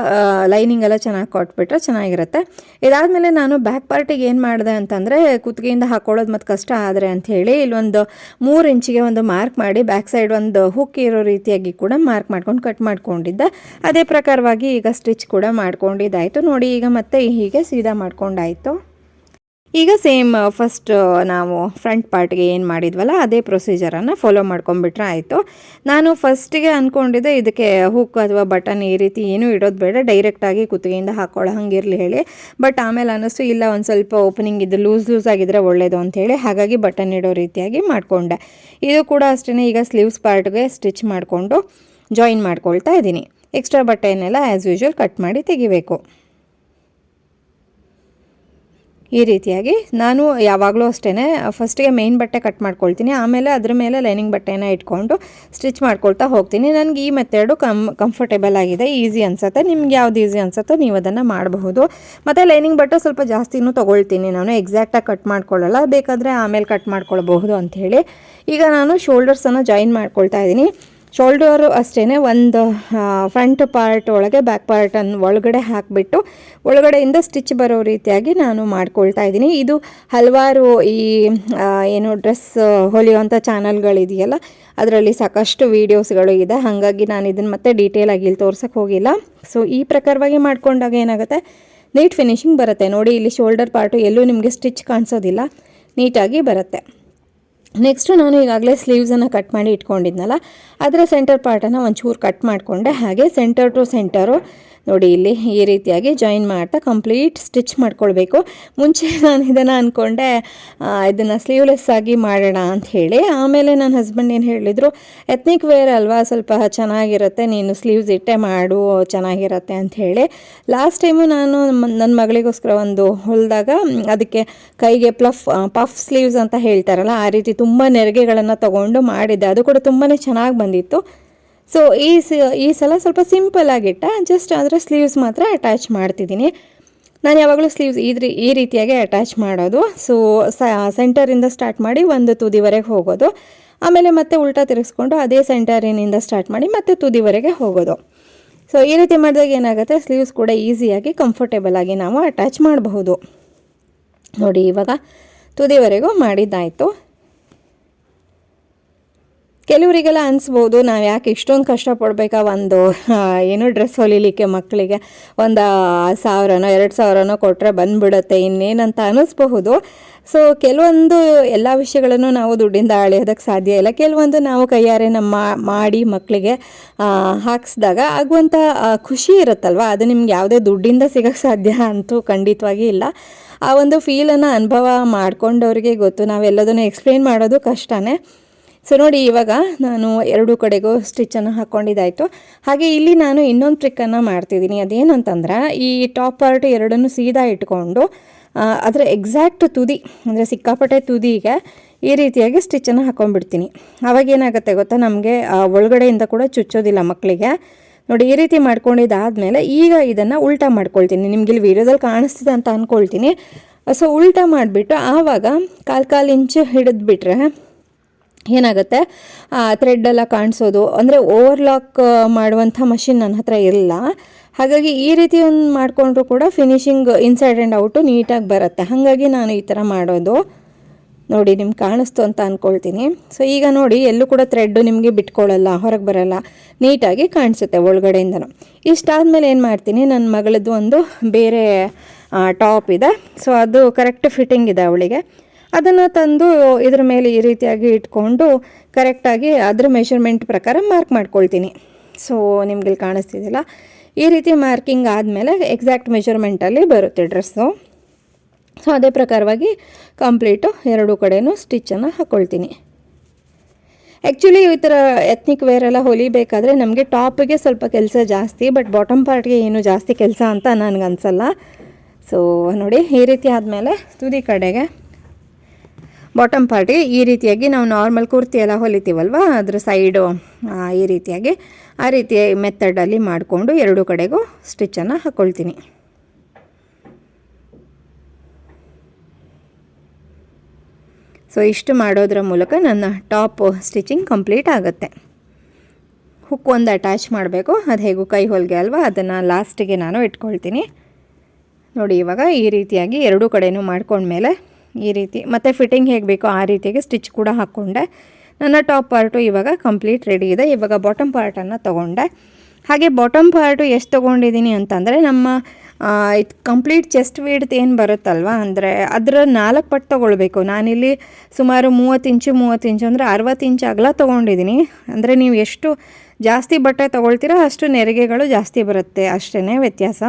ಲೈನಿಂಗ್ ಎಲ್ಲ ಚೆನ್ನಾಗಿ ಕೊಟ್ಬಿಟ್ರೆ ಚೆನ್ನಾಗಿರುತ್ತೆ. ಇದಾದಮೇಲೆ ನಾನು ಬ್ಯಾಕ್ ಪಾರ್ಟಿಗೆ ಏನು ಮಾಡಿದೆ ಅಂತಂದರೆ, ಕುತ್ತಿಗೆಯಿಂದ ಹಾಕೊಳ್ಳೋದು ಮತ್ತು ಕಷ್ಟ ಆದರೆ ಅಂಥೇಳಿ ಇಲ್ಲೊಂದು ಮೂರು ಇಂಚಿಗೆ ಒಂದು ಮಾರ್ಕ್ ಮಾಡಿ ಬ್ಯಾಕ್ ಸೈಡ್ ಒಂದು ಹುಕ್ ಇರೋ ರೀತಿಯಾಗಿ ಕೂಡ ಮಾರ್ಕ್ ಮಾಡ್ಕೊಂಡು ಕಟ್ ಮಾಡ್ಕೊಂಡಿದ್ದೆ. ಅದೇ ಪ್ರಕಾರವಾಗಿ ಈಗ ಸ್ಟಿಚ್ ಕೂಡ ಮಾಡ್ಕೊಂಡಿದ್ದಾಯಿತು. ನೋಡಿ ಈಗ ಮತ್ತೆ ಹೀಗೆ ಸೀದಾ ಮಾಡ್ಕೊಂಡಾಯಿತು. ಈಗ ಸೇಮ್ ಫಸ್ಟ್ ನಾವು ಫ್ರಂಟ್ ಪಾರ್ಟ್ಗೆ ಏನು ಮಾಡಿದ್ವಲ್ಲ, ಅದೇ ಪ್ರೊಸೀಜರನ್ನು ಫಾಲೋ ಮಾಡ್ಕೊಂಡ್ಬಿಟ್ರೆ ಆಯಿತು. ನಾನು ಫಸ್ಟಿಗೆ ಅಂದ್ಕೊಂಡಿದ್ದೆ ಇದಕ್ಕೆ ಹುಕ್ ಅಥವಾ ಬಟನ್ ಈ ರೀತಿ ಏನೂ ಇಡೋದು ಬೇಡ ಡೈರೆಕ್ಟಾಗಿ ಕುತ್ತಿಗೆಯಿಂದ ಹಾಕೊಳ್ಳೋ ಹಂಗಿರಲಿ ಹೇಳಿ. ಬಟ್ ಆಮೇಲೆ ಅನ್ನಿಸ್ತು, ಇಲ್ಲ ಒಂದು ಸ್ವಲ್ಪ ಓಪನಿಂಗ್ ಇದು ಲೂಸ್ ಲೂಸ್ ಆಗಿದ್ರೆ ಒಳ್ಳೆಯದು ಅಂಥೇಳಿ ಹಾಗಾಗಿ ಬಟನ್ ಇಡೋ ರೀತಿಯಾಗಿ ಮಾಡಿಕೊಂಡೆ. ಇದು ಕೂಡ ಅಷ್ಟೇ ಈಗ ಸ್ಲೀವ್ಸ್ ಪಾರ್ಟ್ಗೆ ಸ್ಟಿಚ್ ಮಾಡಿಕೊಂಡು ಜಾಯಿನ್ ಮಾಡ್ಕೊಳ್ತಾ ಇದ್ದೀನಿ. ಎಕ್ಸ್ಟ್ರಾ ಬಟ್ಟೆಯನ್ನೆಲ್ಲ ಆ್ಯಸ್ ಯೂಶ್ವಲ್ ಕಟ್ ಮಾಡಿ ತೆಗಿಬೇಕು. ಈ ರೀತಿಯಾಗಿ ನಾನು ಯಾವಾಗಲೂ ಅಷ್ಟೇ ಫಸ್ಟಿಗೆ ಮೇನ್ ಬಟ್ಟೆ ಕಟ್ ಮಾಡ್ಕೊಳ್ತೀನಿ, ಆಮೇಲೆ ಅದ್ರ ಮೇಲೆ ಲೈನಿಂಗ್ ಬಟ್ಟೆನ ಇಟ್ಕೊಂಡು ಸ್ಟಿಚ್ ಮಾಡ್ಕೊಳ್ತಾ ಹೋಗ್ತೀನಿ. ನನಗೆ ಈ ಮೆಥಡು ಕಮ್ ಕಂಫರ್ಟೇಬಲ್ ಆಗಿದೆ ಈಸಿ ಅನ್ಸುತ್ತೆ. ನಿಮ್ಗೆ ಯಾವ್ದು ಈಸಿ ಅನ್ಸುತ್ತೋ ನೀವು ಅದನ್ನು ಮಾಡಬಹುದು. ಮತ್ತು ಲೈನಿಂಗ್ ಬಟ್ಟೆ ಸ್ವಲ್ಪ ಜಾಸ್ತಿನೂ ತೊಗೊಳ್ತೀನಿ ನಾನು ಎಕ್ಸಾಕ್ಟಾಗಿ ಕಟ್ ಮಾಡ್ಕೊಳ್ಳಲ್ಲ, ಬೇಕಾದರೆ ಆಮೇಲೆ ಕಟ್ ಮಾಡ್ಕೊಳ್ಬಹುದು ಅಂಥೇಳಿ. ಈಗ ನಾನು ಶೋಲ್ಡರ್ಸನ್ನು ಜಾಯಿನ್ ಮಾಡ್ಕೊಳ್ತಾ ಇದ್ದೀನಿ. ಶೋಲ್ಡರು ಅಷ್ಟೇ ಒಂದು ಫ್ರಂಟ್ ಪಾರ್ಟ್ ಒಳಗೆ ಬ್ಯಾಕ್ ಪಾರ್ಟನ್ನು ಒಳಗಡೆ ಹಾಕಿಬಿಟ್ಟು ಒಳಗಡೆಯಿಂದ ಸ್ಟಿಚ್ ಬರೋ ರೀತಿಯಾಗಿ ನಾನು ಮಾಡ್ಕೊಳ್ತಾ ಇದ್ದೀನಿ. ಇದು ಹಲವಾರು ಈ ಏನು ಡ್ರೆಸ್ ಹೊಲಿಯುವಂಥ ಚಾನಲ್ಗಳಿದೆಯಲ್ಲ ಅದರಲ್ಲಿ ಸಾಕಷ್ಟು ವೀಡಿಯೋಸ್ಗಳು ಇದೆ. ಹಾಗಾಗಿ ನಾನು ಇದನ್ನು ಮತ್ತೆ ಡೀಟೇಲ್ ಆಗಿ ಇಲ್ಲಿ ತೋರ್ಸಕ್ಕೆ ಹೋಗಿಲ್ಲ. ಸೊ ಈ ಪ್ರಕಾರವಾಗಿ ಮಾಡ್ಕೊಂಡಾಗ ಏನಾಗುತ್ತೆ ನೀಟ್ ಫಿನಿಶಿಂಗ್ ಬರುತ್ತೆ. ನೋಡಿ, ಇಲ್ಲಿ ಶೋಲ್ಡರ್ ಪಾರ್ಟು ಎಲ್ಲೂ ನಿಮಗೆ ಸ್ಟಿಚ್ ಕಾಣಿಸೋದಿಲ್ಲ. ನೀಟಾಗಿ ಬರುತ್ತೆ. ನೆಕ್ಸ್ಟು ನಾನು ಈಗಾಗಲೇ ಸ್ಲೀವ್ಸನ್ನು ಕಟ್ ಮಾಡಿ ಇಟ್ಕೊಂಡಿದ್ನಲ್ಲ, ಅದರ ಸೆಂಟರ್ ಪಾರ್ಟನ್ನು ಒಂಚೂರು ಕಟ್ ಮಾಡಿಕೊಂಡೆ. ಹಾಗೆ ಸೆಂಟರ್ ಟು ಸೆಂಟರು ನೋಡಿ, ಇಲ್ಲಿ ಈ ರೀತಿಯಾಗಿ ಜಾಯಿನ್ ಮಾಡ್ತಾ ಕಂಪ್ಲೀಟ್ ಸ್ಟಿಚ್ ಮಾಡ್ಕೊಳ್ಬೇಕು. ಮುಂಚೆ ನಾನು ಇದನ್ನು ಅಂದ್ಕೊಂಡೆ ಇದನ್ನು ಸ್ಲೀವ್ಲೆಸ್ ಆಗಿ ಮಾಡೋಣ ಅಂತ ಹೇಳಿ. ಆಮೇಲೆ ನನ್ನ ಹಸ್ಬೆಂಡ್ ಏನು ಹೇಳಿದರು ಎತ್ನಿಕ್ ವೇರ್ ಅಲ್ವಾ, ಸ್ವಲ್ಪ ಚೆನ್ನಾಗಿರುತ್ತೆ, ನೀನು ಸ್ಲೀವ್ಸ್ ಇಟ್ಟೆ ಮಾಡು, ಚೆನ್ನಾಗಿರುತ್ತೆ ಅಂತ ಹೇಳಿ. ಲಾಸ್ಟ್ ಟೈಮು ನಾನು ನನ್ನ ಮಗಳಿಗೋಸ್ಕರ ಒಂದು ಹೊಲ್ದಾಗ, ಅದಕ್ಕೆ ಕೈಗೆ ಪ್ಲಫ್ ಪಫ್ ಸ್ಲೀವ್ಸ್ ಅಂತ ಹೇಳ್ತಾರಲ್ಲ, ಆ ರೀತಿ ತುಂಬ ನೆರಿಗೆಗಳನ್ನು ತಗೊಂಡು ಮಾಡಿದ್ದೆ. ಅದು ಕೂಡ ತುಂಬಾ ಚೆನ್ನಾಗಿ ಬಂದಿತ್ತು. ಸೊ ಈ ಈ ಸಲ ಸ್ವಲ್ಪ ಸಿಂಪಲ್ ಆಗಿಟ್ಟ ಜಸ್ಟ್ ಅದರ ಸ್ಲೀವ್ಸ್ ಮಾತ್ರ ಅಟ್ಯಾಚ್ ಮಾಡ್ತಿದ್ದೀನಿ. ನಾನು ಯಾವಾಗಲೂ ಸ್ಲೀವ್ಸ್ ಈ ರೀ ಈ ರೀತಿಯಾಗಿ ಅಟ್ಯಾಚ್ ಮಾಡೋದು. ಸೊ ಸೆಂಟರಿಂದ ಸ್ಟಾರ್ಟ್ ಮಾಡಿ ಒಂದು ತುದಿವರೆಗೆ ಹೋಗೋದು. ಆಮೇಲೆ ಮತ್ತೆ ಉಲ್ಟಾ ತಿರುಗಿಸ್ಕೊಂಡು ಅದೇ ಸೆಂಟರಿನಿಂದ ಸ್ಟಾರ್ಟ್ ಮಾಡಿ ಮತ್ತೆ ತುದಿವರೆಗೆ ಹೋಗೋದು. ಸೊ ಈ ರೀತಿ ಮಾಡಿದಾಗ ಏನಾಗುತ್ತೆ? ಸ್ಲೀವ್ಸ್ ಕೂಡ ಈಸಿಯಾಗಿ ಕಂಫರ್ಟೇಬಲ್ ಆಗಿ ನಾವು ಅಟ್ಯಾಚ್ ಮಾಡಬಹುದು. ನೋಡಿ, ಇವಾಗ ತುದಿವರೆಗೂ ಮಾಡಿದ್ದಾಯಿತು. ಕೆಲವರಿಗೆಲ್ಲ ಅನಿಸ್ಬೋದು, ನಾವು ಯಾಕೆ ಇಷ್ಟೊಂದು ಕಷ್ಟಪಡಬೇಕಾ ಒಂದು ಏನು ಡ್ರೆಸ್ ಹೊಲಿಲಿಕ್ಕೆ ಮಕ್ಕಳಿಗೆ ಒಂದು ಸಾವಿರನೋ, ಎರಡು ಸಾವಿರನೋ ಕೊಟ್ಟರೆ ಬಂದ್ಬಿಡುತ್ತೆ, ಇನ್ನೇನಂತ ಅನ್ನಿಸ್ಬಹುದು ಸೊ ಕೆಲವೊಂದು ಎಲ್ಲ ವಿಷಯಗಳನ್ನು ನಾವು ದುಡ್ಡಿಂದ ಅಳೆಯೋದಕ್ಕೆ ಸಾಧ್ಯ ಇಲ್ಲ. ಕೆಲವೊಂದು ನಾವು ಕೈಯಾರೆ ನಮ್ಮ ಮಾಡಿ ಮಕ್ಕಳಿಗೆ ಹಾಕಿಸಿದಾಗ ಆಗುವಂಥ ಖುಷಿ ಇರುತ್ತಲ್ವ? ಅದು ನಿಮ್ಗೆ ಯಾವುದೇ ದುಡ್ಡಿಂದ ಸಿಗೋಕ್ಕೆ ಸಾಧ್ಯ ಅಂತೂ ಖಂಡಿತವಾಗಿ ಇಲ್ಲ. ಆ ಒಂದು ಫೀಲನ್ನು ಅನುಭವ ಮಾಡ್ಕೊಂಡವ್ರಿಗೆ ಗೊತ್ತು. ನಾವೆಲ್ಲದನ್ನು ಎಕ್ಸ್ಪ್ಲೇನ್ ಮಾಡೋದು ಕಷ್ಟನೇ. ಸೊ ನೋಡಿ ಇವಾಗ ನಾನು ಎರಡು ಕಡೆಗೂ ಸ್ಟಿಚ್ಚನ್ನು ಹಾಕ್ಕೊಂಡಿದ್ದಾಯಿತು ಹಾಗೆ ಇಲ್ಲಿ ನಾನು ಇನ್ನೊಂದು ಟ್ರಿಕ್ಕನ್ನು ಮಾಡ್ತಿದ್ದೀನಿ. ಅದೇನಂತಂದ್ರೆ, ಈ ಟಾಪ್ ಪಾರ್ಟ್ ಎರಡನ್ನು ಸೀದಾ ಇಟ್ಕೊಂಡು ಅದರ ಎಕ್ಸಾಕ್ಟ್ ತುದಿ, ಅಂದರೆ ಸಿಕ್ಕಾಪಟ್ಟೆ ತುದಿಗೆ ಈ ರೀತಿಯಾಗಿ ಸ್ಟಿಚ್ಚನ್ನು ಹಾಕ್ಕೊಂಡ್ಬಿಡ್ತೀನಿ ಅವಾಗ ಏನಾಗುತ್ತೆ ಗೊತ್ತಾ? ನಮಗೆ ಒಳಗಡೆಯಿಂದ ಕೂಡ ಚುಚ್ಚೋದಿಲ್ಲ ಮಕ್ಕಳಿಗೆ ನೋಡಿ, ಈ ರೀತಿ ಮಾಡ್ಕೊಂಡಿದ್ದಾದಮೇಲೆ ಈಗ ಇದನ್ನು ಉಲ್ಟಾ ಮಾಡ್ಕೊಳ್ತೀನಿ. ನಿಮ್ಗೆ ಇಲ್ಲಿ ವೀಡಿಯೋದಲ್ಲಿ ಕಾಣಿಸ್ತಿದೆ ಅಂತ ಅಂದ್ಕೊಳ್ತೀನಿ ಸೊ ಉಲ್ಟಾ ಮಾಡಿಬಿಟ್ಟು ಆವಾಗ ಕಾಲು ಕಾಲು ಇಂಚು ಹಿಡಿದ್ಬಿಟ್ರೆ ಏನಾಗುತ್ತೆ? ಥ್ರೆಡ್ ಎಲ್ಲ ಕಾಣಿಸೋದು. ಅಂದರೆ ಓವರ್ಲಾಕ್ ಮಾಡುವಂಥ ಮಷಿನ್ ನನ್ನ ಹತ್ರ ಇಲ್ಲ. ಹಾಗಾಗಿ ಈ ರೀತಿ ಒಂದು ಮಾಡಿಕೊಂಡ್ರು ಕೂಡ ಫಿನಿಶಿಂಗ್ ಇನ್ಸೈಡ್ ಆ್ಯಂಡ್ ಔಟು ನೀಟಾಗಿ ಬರುತ್ತೆ. ಹಾಗಾಗಿ ನಾನು ಈ ಥರ ಮಾಡೋದು. ನೋಡಿ, ನಿಮ್ಗೆ ಕಾಣಿಸ್ತು ಅಂತ ಅಂದ್ಕೊಳ್ತೀನಿ ಸೊ ಈಗ ನೋಡಿ, ಎಲ್ಲೂ ಕೂಡ ಥ್ರೆಡ್ಡು ನಿಮಗೆ ಬಿಟ್ಕೊಳ್ಳಲ್ಲ ಹೊರಗೆ ಬರಲ್ಲ. ನೀಟಾಗಿ ಕಾಣಿಸುತ್ತೆ ಒಳಗಡೆಯಿಂದನೂ. ಇಷ್ಟಾದಮೇಲೆ ಏನು ಮಾಡ್ತೀನಿ ನನ್ನ ಮಗಳದ್ದು ಒಂದು ಬೇರೆ ಟಾಪ್ ಇದೆ. ಸೊ ಅದು ಕರೆಕ್ಟ್ ಫಿಟ್ಟಿಂಗ್ ಇದೆ ಅವಳಿಗೆ. ಅದನ್ನು ತಂದು ಇದ್ರ ಮೇಲೆ ಈ ರೀತಿಯಾಗಿ ಇಟ್ಕೊಂಡು ಕರೆಕ್ಟಾಗಿ ಅದ್ರ ಮೆಷರ್ಮೆಂಟ್ ಪ್ರಕಾರ ಮಾರ್ಕ್ ಮಾಡ್ಕೊಳ್ತೀನಿ. ಸೊ ನಿಮ್ಗೆ ಕಾಣಿಸ್ತಿದ್ದಿಲ್ಲ ಈ ರೀತಿ ಮಾರ್ಕಿಂಗ್ ಆದಮೇಲೆ ಎಕ್ಸಾಕ್ಟ್ ಮೆಷರ್ಮೆಂಟಲ್ಲಿ ಬರುತ್ತೆ ಡ್ರೆಸ್ಸು ಸೊ ಅದೇ ಪ್ರಕಾರವಾಗಿ ಕಂಪ್ಲೀಟು ಎರಡೂ ಕಡೆಯೂ ಸ್ಟಿಚ್ಚನ್ನು ಹಾಕ್ಕೊಳ್ತೀನಿ ಆ್ಯಕ್ಚುಲಿ ಈ ಥರ ಎತ್ನಿಕ್ ವೇರ್ ಎಲ್ಲ ಹೊಲಿಬೇಕಾದ್ರೆ ನಮಗೆ ಟಾಪಿಗೆ ಸ್ವಲ್ಪ ಕೆಲಸ ಜಾಸ್ತಿ ಬಟ್ ಬಾಟಮ್ ಪಾರ್ಟ್ಗೆ ಏನು ಜಾಸ್ತಿ ಕೆಲಸ ಅಂತ ನನಗನ್ಸಲ್ಲ. ಸೊ ನೋಡಿ, ಈ ರೀತಿ ಆದಮೇಲೆ ತುದಿ ಕಡೆಗೆ ಬಾಟಮ್ ಪಾರ್ಟಿ ಈ ರೀತಿಯಾಗಿ ನಾವು ನಾರ್ಮಲ್ ಕುರ್ತಿ ಎಲ್ಲ ಹೊಲಿತೀವಲ್ವ? ಅದ್ರ ಸೈಡು ಈ ರೀತಿಯಾಗಿ. ಆ ರೀತಿ ಮೆಥಡಲ್ಲಿ ಮಾಡಿಕೊಂಡು ಎರಡು ಕಡೆಗೂ ಸ್ಟಿಚ್ಚನ್ನು ಹಾಕ್ಕೊಳ್ತೀನಿ ಸೊ ಇಷ್ಟು ಮಾಡೋದ್ರ ಮೂಲಕ ನನ್ನ ಟಾಪ್ ಸ್ಟಿಚಿಂಗ್ ಕಂಪ್ಲೀಟ್ ಆಗುತ್ತೆ. ಹುಕ್ ಒಂದು ಅಟ್ಯಾಚ್ ಮಾಡಬೇಕು. ಅದು ಹೇಗೂ ಕೈ ಹೊಲಿಗೆ ಅಲ್ವಾ? ಅದನ್ನು ಲಾಸ್ಟಿಗೆ ನಾನು ಇಟ್ಕೊಳ್ತೀನಿ. ನೋಡಿ, ಇವಾಗ ಈ ರೀತಿಯಾಗಿ ಎರಡೂ ಕಡೆಯೂ ಮಾಡ್ಕೊಂಡ್ಮೇಲೆ ಈ ರೀತಿ. ಮತ್ತು ಫಿಟ್ಟಿಂಗ್ ಹೇಗೆ ಬೇಕೋ ಆ ರೀತಿಯಾಗಿ ಸ್ಟಿಚ್ ಕೂಡ ಹಾಕ್ಕೊಂಡೆ ನನ್ನ ಟಾಪ್ ಪಾರ್ಟು ಇವಾಗ ಕಂಪ್ಲೀಟ್ ರೆಡಿ ಇದೆ. ಇವಾಗ ಬಾಟಮ್ ಪಾರ್ಟನ್ನು ತೊಗೊಂಡೆ. ಹಾಗೆ ಬಾಟಮ್ ಪಾರ್ಟು ಎಷ್ಟು ತೊಗೊಂಡಿದ್ದೀನಿ ಅಂತಂದರೆ ನಮ್ಮ ಇದು ಕಂಪ್ಲೀಟ್ ಚೆಸ್ಟ್ ವೀಡ್ತ್ ಏನು ಬರುತ್ತಲ್ವ? ಅಂದರೆ ಅದರ ನಾಲ್ಕು ಪಟ್ಟು ತೊಗೊಳ್ಬೇಕು. ನಾನಿಲ್ಲಿ ಸುಮಾರು ಮೂವತ್ತು ಇಂಚು ಮೂವತ್ತು ಇಂಚು ಅಂದರೆ ಅರವತ್ತು ಇಂಚು ಅಗಲ ತೊಗೊಂಡಿದ್ದೀನಿ. ಅಂದರೆ ನೀವು ಎಷ್ಟು ಜಾಸ್ತಿ ಬಟ್ಟೆ ತೊಗೊಳ್ತೀರೋ ಅಷ್ಟು ನೆರಿಗೆಗಳು ಜಾಸ್ತಿ ಬರುತ್ತೆ. ಅಷ್ಟೇ ವ್ಯತ್ಯಾಸ.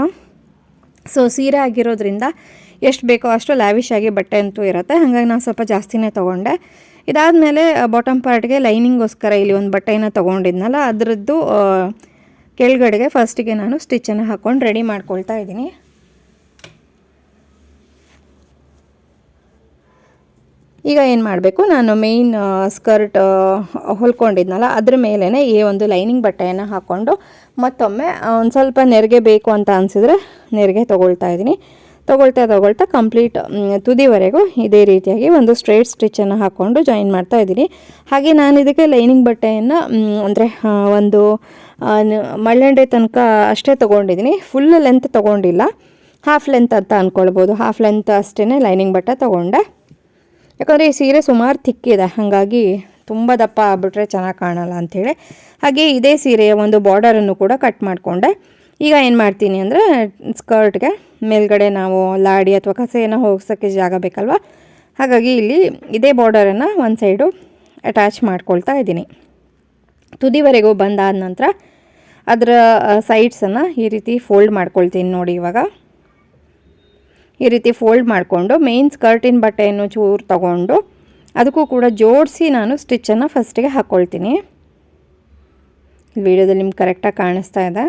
ಸೊ ಸೀರೆ ಆಗಿರೋದ್ರಿಂದ ಎಷ್ಟು ಬೇಕೋ ಅಷ್ಟು ಲ್ಯಾವಿಶ್ ಆಗಿ ಬಟ್ಟೆ ಅಂತೂ ಇರುತ್ತೆ. ಹಾಗಾಗಿ ನಾನು ಸ್ವಲ್ಪ ಜಾಸ್ತಿನೇ ತೊಗೊಂಡೆ. ಇದಾದಮೇಲೆ ಬಾಟಮ್ ಪಾರ್ಟ್ಗೆ ಲೈನಿಂಗೋಸ್ಕರ ಇಲ್ಲಿ ಒಂದು ಬಟ್ಟೆನ ತೊಗೊಂಡಿದ್ನಲ್ಲ, ಅದರದ್ದು ಕೆಳಗಡೆಗೆ ಫಸ್ಟಿಗೆ ನಾನು ಸ್ಟಿಚ್ಚನ್ನು ಹಾಕ್ಕೊಂಡು ರೆಡಿ ಮಾಡ್ಕೊಳ್ತಾ ಇದ್ದೀನಿ. ಈಗ ಏನು ಮಾಡಬೇಕು? ನಾನು ಮೇಯ್ನ್ ಸ್ಕರ್ಟ್ ಹೊಲ್ಕೊಂಡಿದ್ನಲ್ಲ, ಅದ್ರ ಮೇಲೇ ಈ ಒಂದು ಲೈನಿಂಗ್ ಬಟ್ಟೆಯನ್ನು ಹಾಕ್ಕೊಂಡು ಮತ್ತೊಮ್ಮೆ ಒಂದು ಸ್ವಲ್ಪ ನೆರಿಗೆ ಬೇಕು ಅಂತ ಅನಿಸಿದ್ರೆ ನೆರಿಗೆ ತೊಗೊಳ್ತಾ ಇದ್ದೀನಿ. ತೊಗೊಳ್ತಾ ತೊಗೊಳ್ತಾ ಕಂಪ್ಲೀಟ್ ತುದಿವರೆಗೂ ಇದೇ ರೀತಿಯಾಗಿ ಒಂದು ಸ್ಟ್ರೇಟ್ ಸ್ಟಿಚ್ಚನ್ನು ಹಾಕ್ಕೊಂಡು ಜಾಯಿನ್ ಮಾಡ್ತಾ ಇದ್ದೀನಿ. ಹಾಗೆ ನಾನು ಇದಕ್ಕೆ ಲೈನಿಂಗ್ ಬಟ್ಟೆಯನ್ನು ಅಂದರೆ ಒಂದು ಮಳ್ಳೆಂಡೆ ತನಕ ಅಷ್ಟೇ ತೊಗೊಂಡಿದ್ದೀನಿ. ಫುಲ್ ಲೆಂತ್ ತೊಗೊಂಡಿಲ್ಲ. ಹಾಫ್ ಲೆಂತ್ ಅಂತ ಅಂದ್ಕೊಳ್ಬೋದು ಹಾಫ್ ಲೆಂತ್ ಅಷ್ಟೇ ಲೈನಿಂಗ್ ಬಟ್ಟೆ ತೊಗೊಂಡೆ. ಯಾಕಂದರೆ ಈ ಸೀರೆ ಸುಮಾರು ತಿಕ್ಕಿದೆ ಹಾಗಾಗಿ ತುಂಬ ದಪ್ಪ ಆಗ್ಬಿಟ್ರೆ ಚೆನ್ನಾಗಿ ಕಾಣಲ್ಲ ಅಂಥೇಳಿ. ಹಾಗೆ ಇದೇ ಸೀರೆಯ ಒಂದು ಬಾರ್ಡರನ್ನು ಕೂಡ ಕಟ್ ಮಾಡಿಕೊಂಡೆ. ಈಗ ಏನು ಮಾಡ್ತೀನಿ ಅಂದರೆ ಸ್ಕರ್ಟ್ಗೆ ಮೇಲ್ಗಡೆ ನಾವು ಲಾಡಿ ಅಥವಾ ಕಸೆಯನ್ನು ಹೋಗ್ಸೋಕ್ಕೆ ಜಾಗ ಬೇಕಲ್ವ? ಹಾಗಾಗಿ ಇಲ್ಲಿ ಇದೇ ಬಾರ್ಡರನ್ನು ಒಂದು ಸೈಡು ಅಟ್ಯಾಚ್ ಮಾಡ್ಕೊಳ್ತಾ ಇದ್ದೀನಿ. ತುದಿವರೆಗೂ ಬಂದಾದ ನಂತರ ಅದರ ಸೈಡ್ಸನ್ನು ಈ ರೀತಿ ಫೋಲ್ಡ್ ಮಾಡ್ಕೊಳ್ತೀನಿ ನೋಡಿ ಇವಾಗ. ಈ ರೀತಿ ಫೋಲ್ಡ್ ಮಾಡಿಕೊಂಡು ಮೇಯ್ನ್ ಸ್ಕರ್ಟಿನ ಬಟ್ಟೆಯನ್ನು ಚೂರು ತಗೊಂಡು ಅದಕ್ಕೂ ಕೂಡ ಜೋಡಿಸಿ ನಾನು ಸ್ಟಿಚ್ಚನ್ನು ಫಸ್ಟಿಗೆ ಹಾಕ್ಕೊಳ್ತೀನಿ ವಿಡಿಯೋದಲ್ಲಿ ನಿಮ್ಗೆ ಕರೆಕ್ಟಾಗಿ ಕಾಣಿಸ್ತಾ ಇದೆ.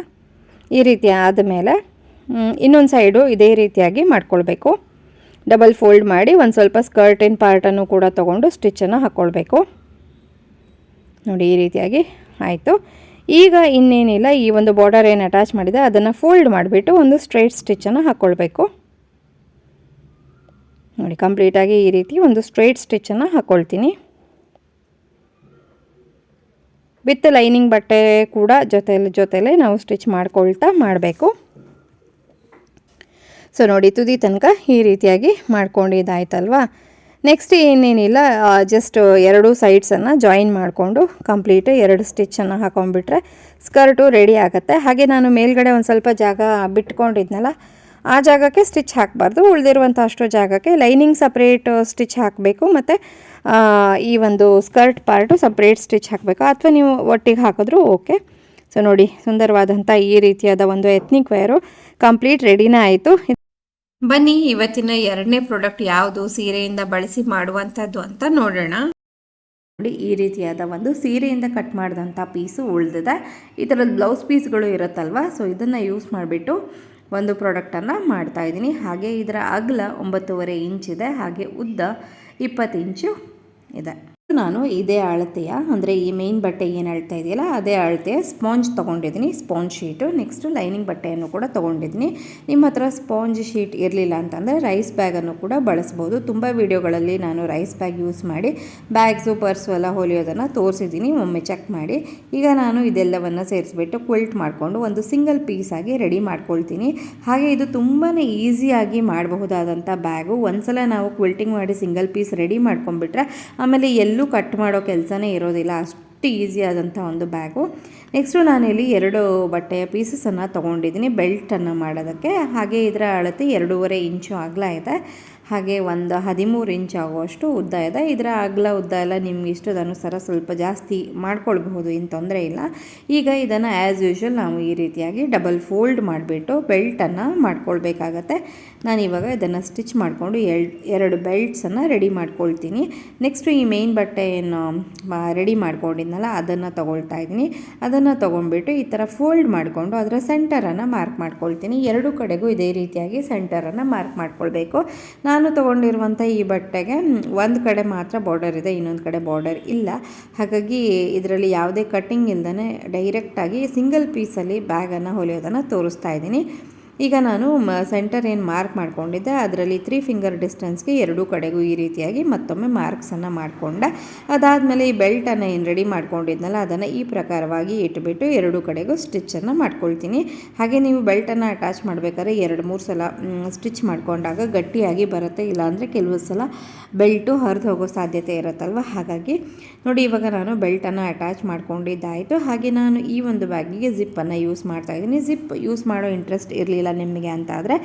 ಈ ರೀತಿ ಆದಮೇಲೆ ಇನ್ನೊಂದು ಸೈಡು ಇದೇ ರೀತಿಯಾಗಿ ಮಾಡ್ಕೊಳ್ಬೇಕು. ಡಬಲ್ ಫೋಲ್ಡ್ ಮಾಡಿ ಒಂದು ಸ್ವಲ್ಪ ಸ್ಕರ್ಟಿನ ಪಾರ್ಟನ್ನು ಕೂಡ ತೊಗೊಂಡು ಸ್ಟಿಚ್ಚನ್ನು ಹಾಕ್ಕೊಳ್ಬೇಕು ನೋಡಿ, ಈ ರೀತಿಯಾಗಿ ಆಯಿತು. ಈಗ ಇನ್ನೇನಿಲ್ಲ, ಈ ಒಂದು ಬಾರ್ಡರ್ ಏನು ಅಟ್ಯಾಚ್ ಮಾಡಿದೆ, ಅದನ್ನು ಫೋಲ್ಡ್ ಮಾಡಿಬಿಟ್ಟು ಒಂದು ಸ್ಟ್ರೈಟ್ ಸ್ಟಿಚ್ಚನ್ನು ಹಾಕ್ಕೊಳ್ಬೇಕು ನೋಡಿ ಕಂಪ್ಲೀಟಾಗಿ ಈ ರೀತಿ ಒಂದು ಸ್ಟ್ರೈಟ್ ಸ್ಟಿಚ್ಚನ್ನು ಹಾಕ್ಕೊಳ್ತೀನಿ ವಿತ್ ಲೈನಿಂಗ್ ಬಟ್ಟೆ ಕೂಡ ಜೊತೆಲಿ, ಜೊತೆಲೇ ನಾವು ಸ್ಟಿಚ್ ಮಾಡ್ಕೊಳ್ತಾ ಮಾಡಬೇಕು. ಸೊ ನೋಡಿ, ತುದಿ ತನಕ ಈ ರೀತಿಯಾಗಿ ಮಾಡ್ಕೊಂಡಿದ್ದಾಯ್ತಲ್ವಾ? ನೆಕ್ಸ್ಟ್ ಏನೇನಿಲ್ಲ ಜಸ್ಟ್ ಎರಡು ಸೈಡ್ಸನ್ನು ಜಾಯಿನ್ ಮಾಡಿಕೊಂಡು ಕಂಪ್ಲೀಟ್ ಎರಡು ಸ್ಟಿಚ್ಚನ್ನು ಹಾಕೊಂಡ್ಬಿಟ್ರೆ ಸ್ಕರ್ಟು ರೆಡಿ ಆಗುತ್ತೆ. ಹಾಗೆ ನಾನು ಮೇಲ್ಗಡೆ ಒಂದು ಸ್ವಲ್ಪ ಜಾಗ ಬಿಟ್ಕೊಂಡಿದ್ನಲ್ಲ ಆ ಜಾಗಕ್ಕೆ ಸ್ಟಿಚ್ ಹಾಕಬಾರ್ದು. ಉಳಿದಿರುವಂಥ ಅಷ್ಟು ಜಾಗಕ್ಕೆ ಲೈನಿಂಗ್ ಸಪ್ರೇಟ್ ಸ್ಟಿಚ್ ಹಾಕಬೇಕು. ಮತ್ತು ಈ ಒಂದು ಸ್ಕರ್ಟ್ ಪಾರ್ಟು ಸಪ್ರೇಟ್ ಸ್ಟಿಚ್ ಹಾಕಬೇಕು. ಅಥವಾ ನೀವು ಒಟ್ಟಿಗೆ ಹಾಕಿದ್ರೂ ಓಕೆ. ಸೊ ನೋಡಿ ಸುಂದರವಾದಂಥ ಈ ರೀತಿಯಾದ ಒಂದು ಎತ್ನಿಕ್ ವೇರು ಕಂಪ್ಲೀಟ್ ರೆಡಿನೇ ಆಯಿತು. ಬನ್ನಿ ಇವತ್ತಿನ ಎರಡನೇ ಪ್ರಾಡಕ್ಟ್ ಯಾವುದು? ಸೀರೆಯಿಂದ ಬಳಸಿ ಮಾಡುವಂಥದ್ದು ಅಂತ ನೋಡೋಣ. ನೋಡಿ ಈ ರೀತಿಯಾದ ಒಂದು ಸೀರೆಯಿಂದ ಕಟ್ ಮಾಡಿದಂಥ ಪೀಸು ಉಳಿದಿದೆ. ಈ ಥರದ ಬ್ಲೌಸ್ ಪೀಸ್ಗಳು ಇರುತ್ತಲ್ವ? ಸೊ ಇದನ್ನು ಯೂಸ್ ಮಾಡಿಬಿಟ್ಟು ಒಂದು ಪ್ರಾಡಕ್ಟನ್ನು ಮಾಡ್ತಾ ಇದ್ದೀನಿ. ಹಾಗೆ ಇದರ ಅಗಲ ಒಂಬತ್ತುವರೆ ಇಂಚಿದೆ ಹಾಗೆ ಉದ್ದ ಇಪ್ಪತ್ತು ಇಂಚು ಇದೆ. ನಾನು ಇದೇ ಅಳತೆಯ, ಅಂದರೆ ಈ ಮೇನ್ ಬಟ್ಟೆ ಏನು ಅಳ್ತಾ ಇದೆಯಲ್ಲ, ಅದೇ ಅಳತೆಯ ಸ್ಪಾಂಜ್ ತೊಗೊಂಡಿದ್ದೀನಿ. ಸ್ಪಾಂಜ್ ಶೀಟು ನೆಕ್ಸ್ಟು ಲೈನಿಂಗ್ ಬಟ್ಟೆಯನ್ನು ಕೂಡ ತೊಗೊಂಡಿದ್ದೀನಿ. ನಿಮ್ಮ ಹತ್ರ ಸ್ಪಾಂಜ್ ಶೀಟ್ ಇರಲಿಲ್ಲ ಅಂತಂದರೆ ರೈಸ್ ಬ್ಯಾಗನ್ನು ಕೂಡ ಬಳಸ್ಬೋದು. ತುಂಬ ವೀಡಿಯೋಗಳಲ್ಲಿ ನಾನು ರೈಸ್ ಬ್ಯಾಗ್ ಯೂಸ್ ಮಾಡಿ ಬ್ಯಾಗ್ಸು ಪರ್ಸು ಎಲ್ಲ ಹೊಲಿಯೋದನ್ನು ತೋರಿಸಿದ್ದೀನಿ. ಒಮ್ಮೆ ಚೆಕ್ ಮಾಡಿ. ಈಗ ನಾನು ಇದೆಲ್ಲವನ್ನು ಸೇರಿಸ್ಬಿಟ್ಟು ಕ್ವಿಲ್ಟ್ ಮಾಡಿಕೊಂಡು ಒಂದು ಸಿಂಗಲ್ ಪೀಸಾಗಿ ರೆಡಿ ಮಾಡ್ಕೊಳ್ತೀನಿ. ಹಾಗೆ ಇದು ತುಂಬಾ ಈಸಿಯಾಗಿ ಮಾಡಬಹುದಾದಂಥ ಬ್ಯಾಗು ಒಂದ್ಸಲ ನಾವು ಕ್ವಿಲ್ಟಿಂಗ್ ಮಾಡಿ ಸಿಂಗಲ್ ಪೀಸ್ ರೆಡಿ ಮಾಡ್ಕೊಂಡ್ಬಿಟ್ರೆ, ಆಮೇಲೆ ಎಲ್ಲೂ ಕಟ್ ಮಾಡೋ ಕೆಲಸನೇ ಇರೋದಿಲ್ಲ. ಅಷ್ಟು ಈಸಿ ಆದಂಥ ಒಂದು ಬ್ಯಾಗು. ನೆಕ್ಸ್ಟು ನಾನಿಲ್ಲಿ ಎರಡು ಬಟ್ಟೆಯ ಪೀಸಸನ್ನು ತೊಗೊಂಡಿದ್ದೀನಿ. ಬೆಲ್ಟನ್ನು ಮಾಡೋದಕ್ಕೆ. ಹಾಗೆ ಇದರ ಅಳತೆ ಎರಡೂವರೆ ಇಂಚು ಅಗಲ ಇದೆ. ಹಾಗೆ ಒಂದು ಹದಿಮೂರು ಇಂಚ್ ಆಗುವಷ್ಟು ಉದ್ದ ಇದೆ. ಇದರ ಅಗಲ ಉದ್ದ ಎಲ್ಲ ನಿಮ್ಗೆ ಇಷ್ಟದ ಅನುಸಾರ ಸ್ವಲ್ಪ ಜಾಸ್ತಿ ಮಾಡ್ಕೊಳ್ಬಹುದು, ಏನು ತೊಂದರೆ ಇಲ್ಲ. ಈಗ ಇದನ್ನು ಆ್ಯಸ್ ಯೂಶ್ವಲ್ ನಾವು ಈ ರೀತಿಯಾಗಿ ಡಬಲ್ ಫೋಲ್ಡ್ ಮಾಡಿಬಿಟ್ಟು ಬೆಲ್ಟನ್ನು ಮಾಡ್ಕೊಳ್ಬೇಕಾಗತ್ತೆ. ನಾನು ಇವಾಗ ಇದನ್ನು ಸ್ಟಿಚ್ ಮಾಡಿಕೊಂಡು ಎರಡು ಬೆಲ್ಟ್ಸನ್ನು ರೆಡಿ ಮಾಡ್ಕೊಳ್ತೀನಿ. ನೆಕ್ಸ್ಟು ಈ ಮೇನ್ ಬಟ್ಟೆ ಏನು ರೆಡಿ ಮಾಡ್ಕೊಂಡಿದ್ನಲ್ಲ, ಅದನ್ನು ತೊಗೊಳ್ತಾ ಇದ್ದೀನಿ. ಅದನ್ನು ತೊಗೊಂಡ್ಬಿಟ್ಟು ಈ ಥರ ಫೋಲ್ಡ್ ಮಾಡಿಕೊಂಡು ಅದರ ಸೆಂಟರನ್ನು ಮಾರ್ಕ್ ಮಾಡ್ಕೊಳ್ತೀನಿ. ಎರಡು ಕಡೆಗೂ ಇದೇ ರೀತಿಯಾಗಿ ಸೆಂಟರನ್ನು ಮಾರ್ಕ್ ಮಾಡ್ಕೊಳ್ಬೇಕು. ನಾನು ತೊಗೊಂಡಿರುವಂಥ ಈ ಬಟ್ಟೆಗೆ ಒಂದು ಕಡೆ ಮಾತ್ರ ಬಾರ್ಡರ್ ಇದೆ, ಇನ್ನೊಂದು ಕಡೆ ಬಾರ್ಡರ್ ಇಲ್ಲ. ಹಾಗಾಗಿ ಇದರಲ್ಲಿ ಯಾವುದೇ ಕಟ್ಟಿಂಗ್ ಇಲ್ದೇ ಡೈರೆಕ್ಟಾಗಿ ಸಿಂಗಲ್ ಪೀಸಲ್ಲಿ ಬ್ಯಾಗನ್ನು ಹೊಲಿಯೋದನ್ನು ತೋರಿಸ್ತಾ ಇದ್ದೀನಿ. ಈಗ ನಾನು, ಮ, ಸೆಂಟರ್ ಏನು ಮಾರ್ಕ್ ಮಾಡ್ಕೊಂಡಿದ್ದೆ, ಅದರಲ್ಲಿ ತ್ರೀ ಫಿಂಗರ್ ಡಿಸ್ಟೆನ್ಸ್ಗೆ ಎರಡೂ ಕಡೆಗೂ ಈ ರೀತಿಯಾಗಿ ಮತ್ತೊಮ್ಮೆ ಮಾರ್ಕ್ಸನ್ನು ಮಾಡಿಕೊಂಡೆ. ಅದಾದಮೇಲೆ ಈ ಬೆಲ್ಟನ್ನು ಏನು ರೆಡಿ ಮಾಡ್ಕೊಂಡಿದ್ನಲ್ಲ, ಅದನ್ನು ಈ ಪ್ರಕಾರವಾಗಿ ಇಟ್ಬಿಟ್ಟು ಎರಡೂ ಕಡೆಗೂ ಸ್ಟಿಚ್ಚನ್ನು ಮಾಡ್ಕೊಳ್ತೀನಿ. ಹಾಗೆ ನೀವು ಬೆಲ್ಟನ್ನು ಅಟ್ಯಾಚ್ ಮಾಡಬೇಕಾದ್ರೆ ಎರಡು, ಮೂರು ಸಲ ಸ್ಟಿಚ್ ಮಾಡಿಕೊಂಡಾಗ ಗಟ್ಟಿಯಾಗಿ ಬರುತ್ತೆ, ಇಲ್ಲಾಂದರೆ ಕೆಲವು ಸಲ ಬೆಲ್ಟು ಹರಿದು ಹೋಗೋ ಸಾಧ್ಯತೆ ಇರುತ್ತಲ್ವ? ಹಾಗಾಗಿ ನೋಡಿ, ಇವಾಗ ನಾನು ಬೆಲ್ಟನ್ನು ಅಟ್ಯಾಚ್ ಮಾಡ್ಕೊಂಡಿದ್ದಾಯಿತು. ಹಾಗೆ ನಾನು ಈ ಒಂದು ಬ್ಯಾಗಿಗೆ ಜಿಪ್ಪನ್ನು ಯೂಸ್ ಮಾಡ್ತಾ ಇದ್ದೀನಿ. ಜಿಪ್ ಯೂಸ್ ಮಾಡೋ ಇಂಟ್ರೆಸ್ಟ್ ಇರಲಿಲ್ಲ ನಿಮಗೆ ಅಂತ ಆದರೆ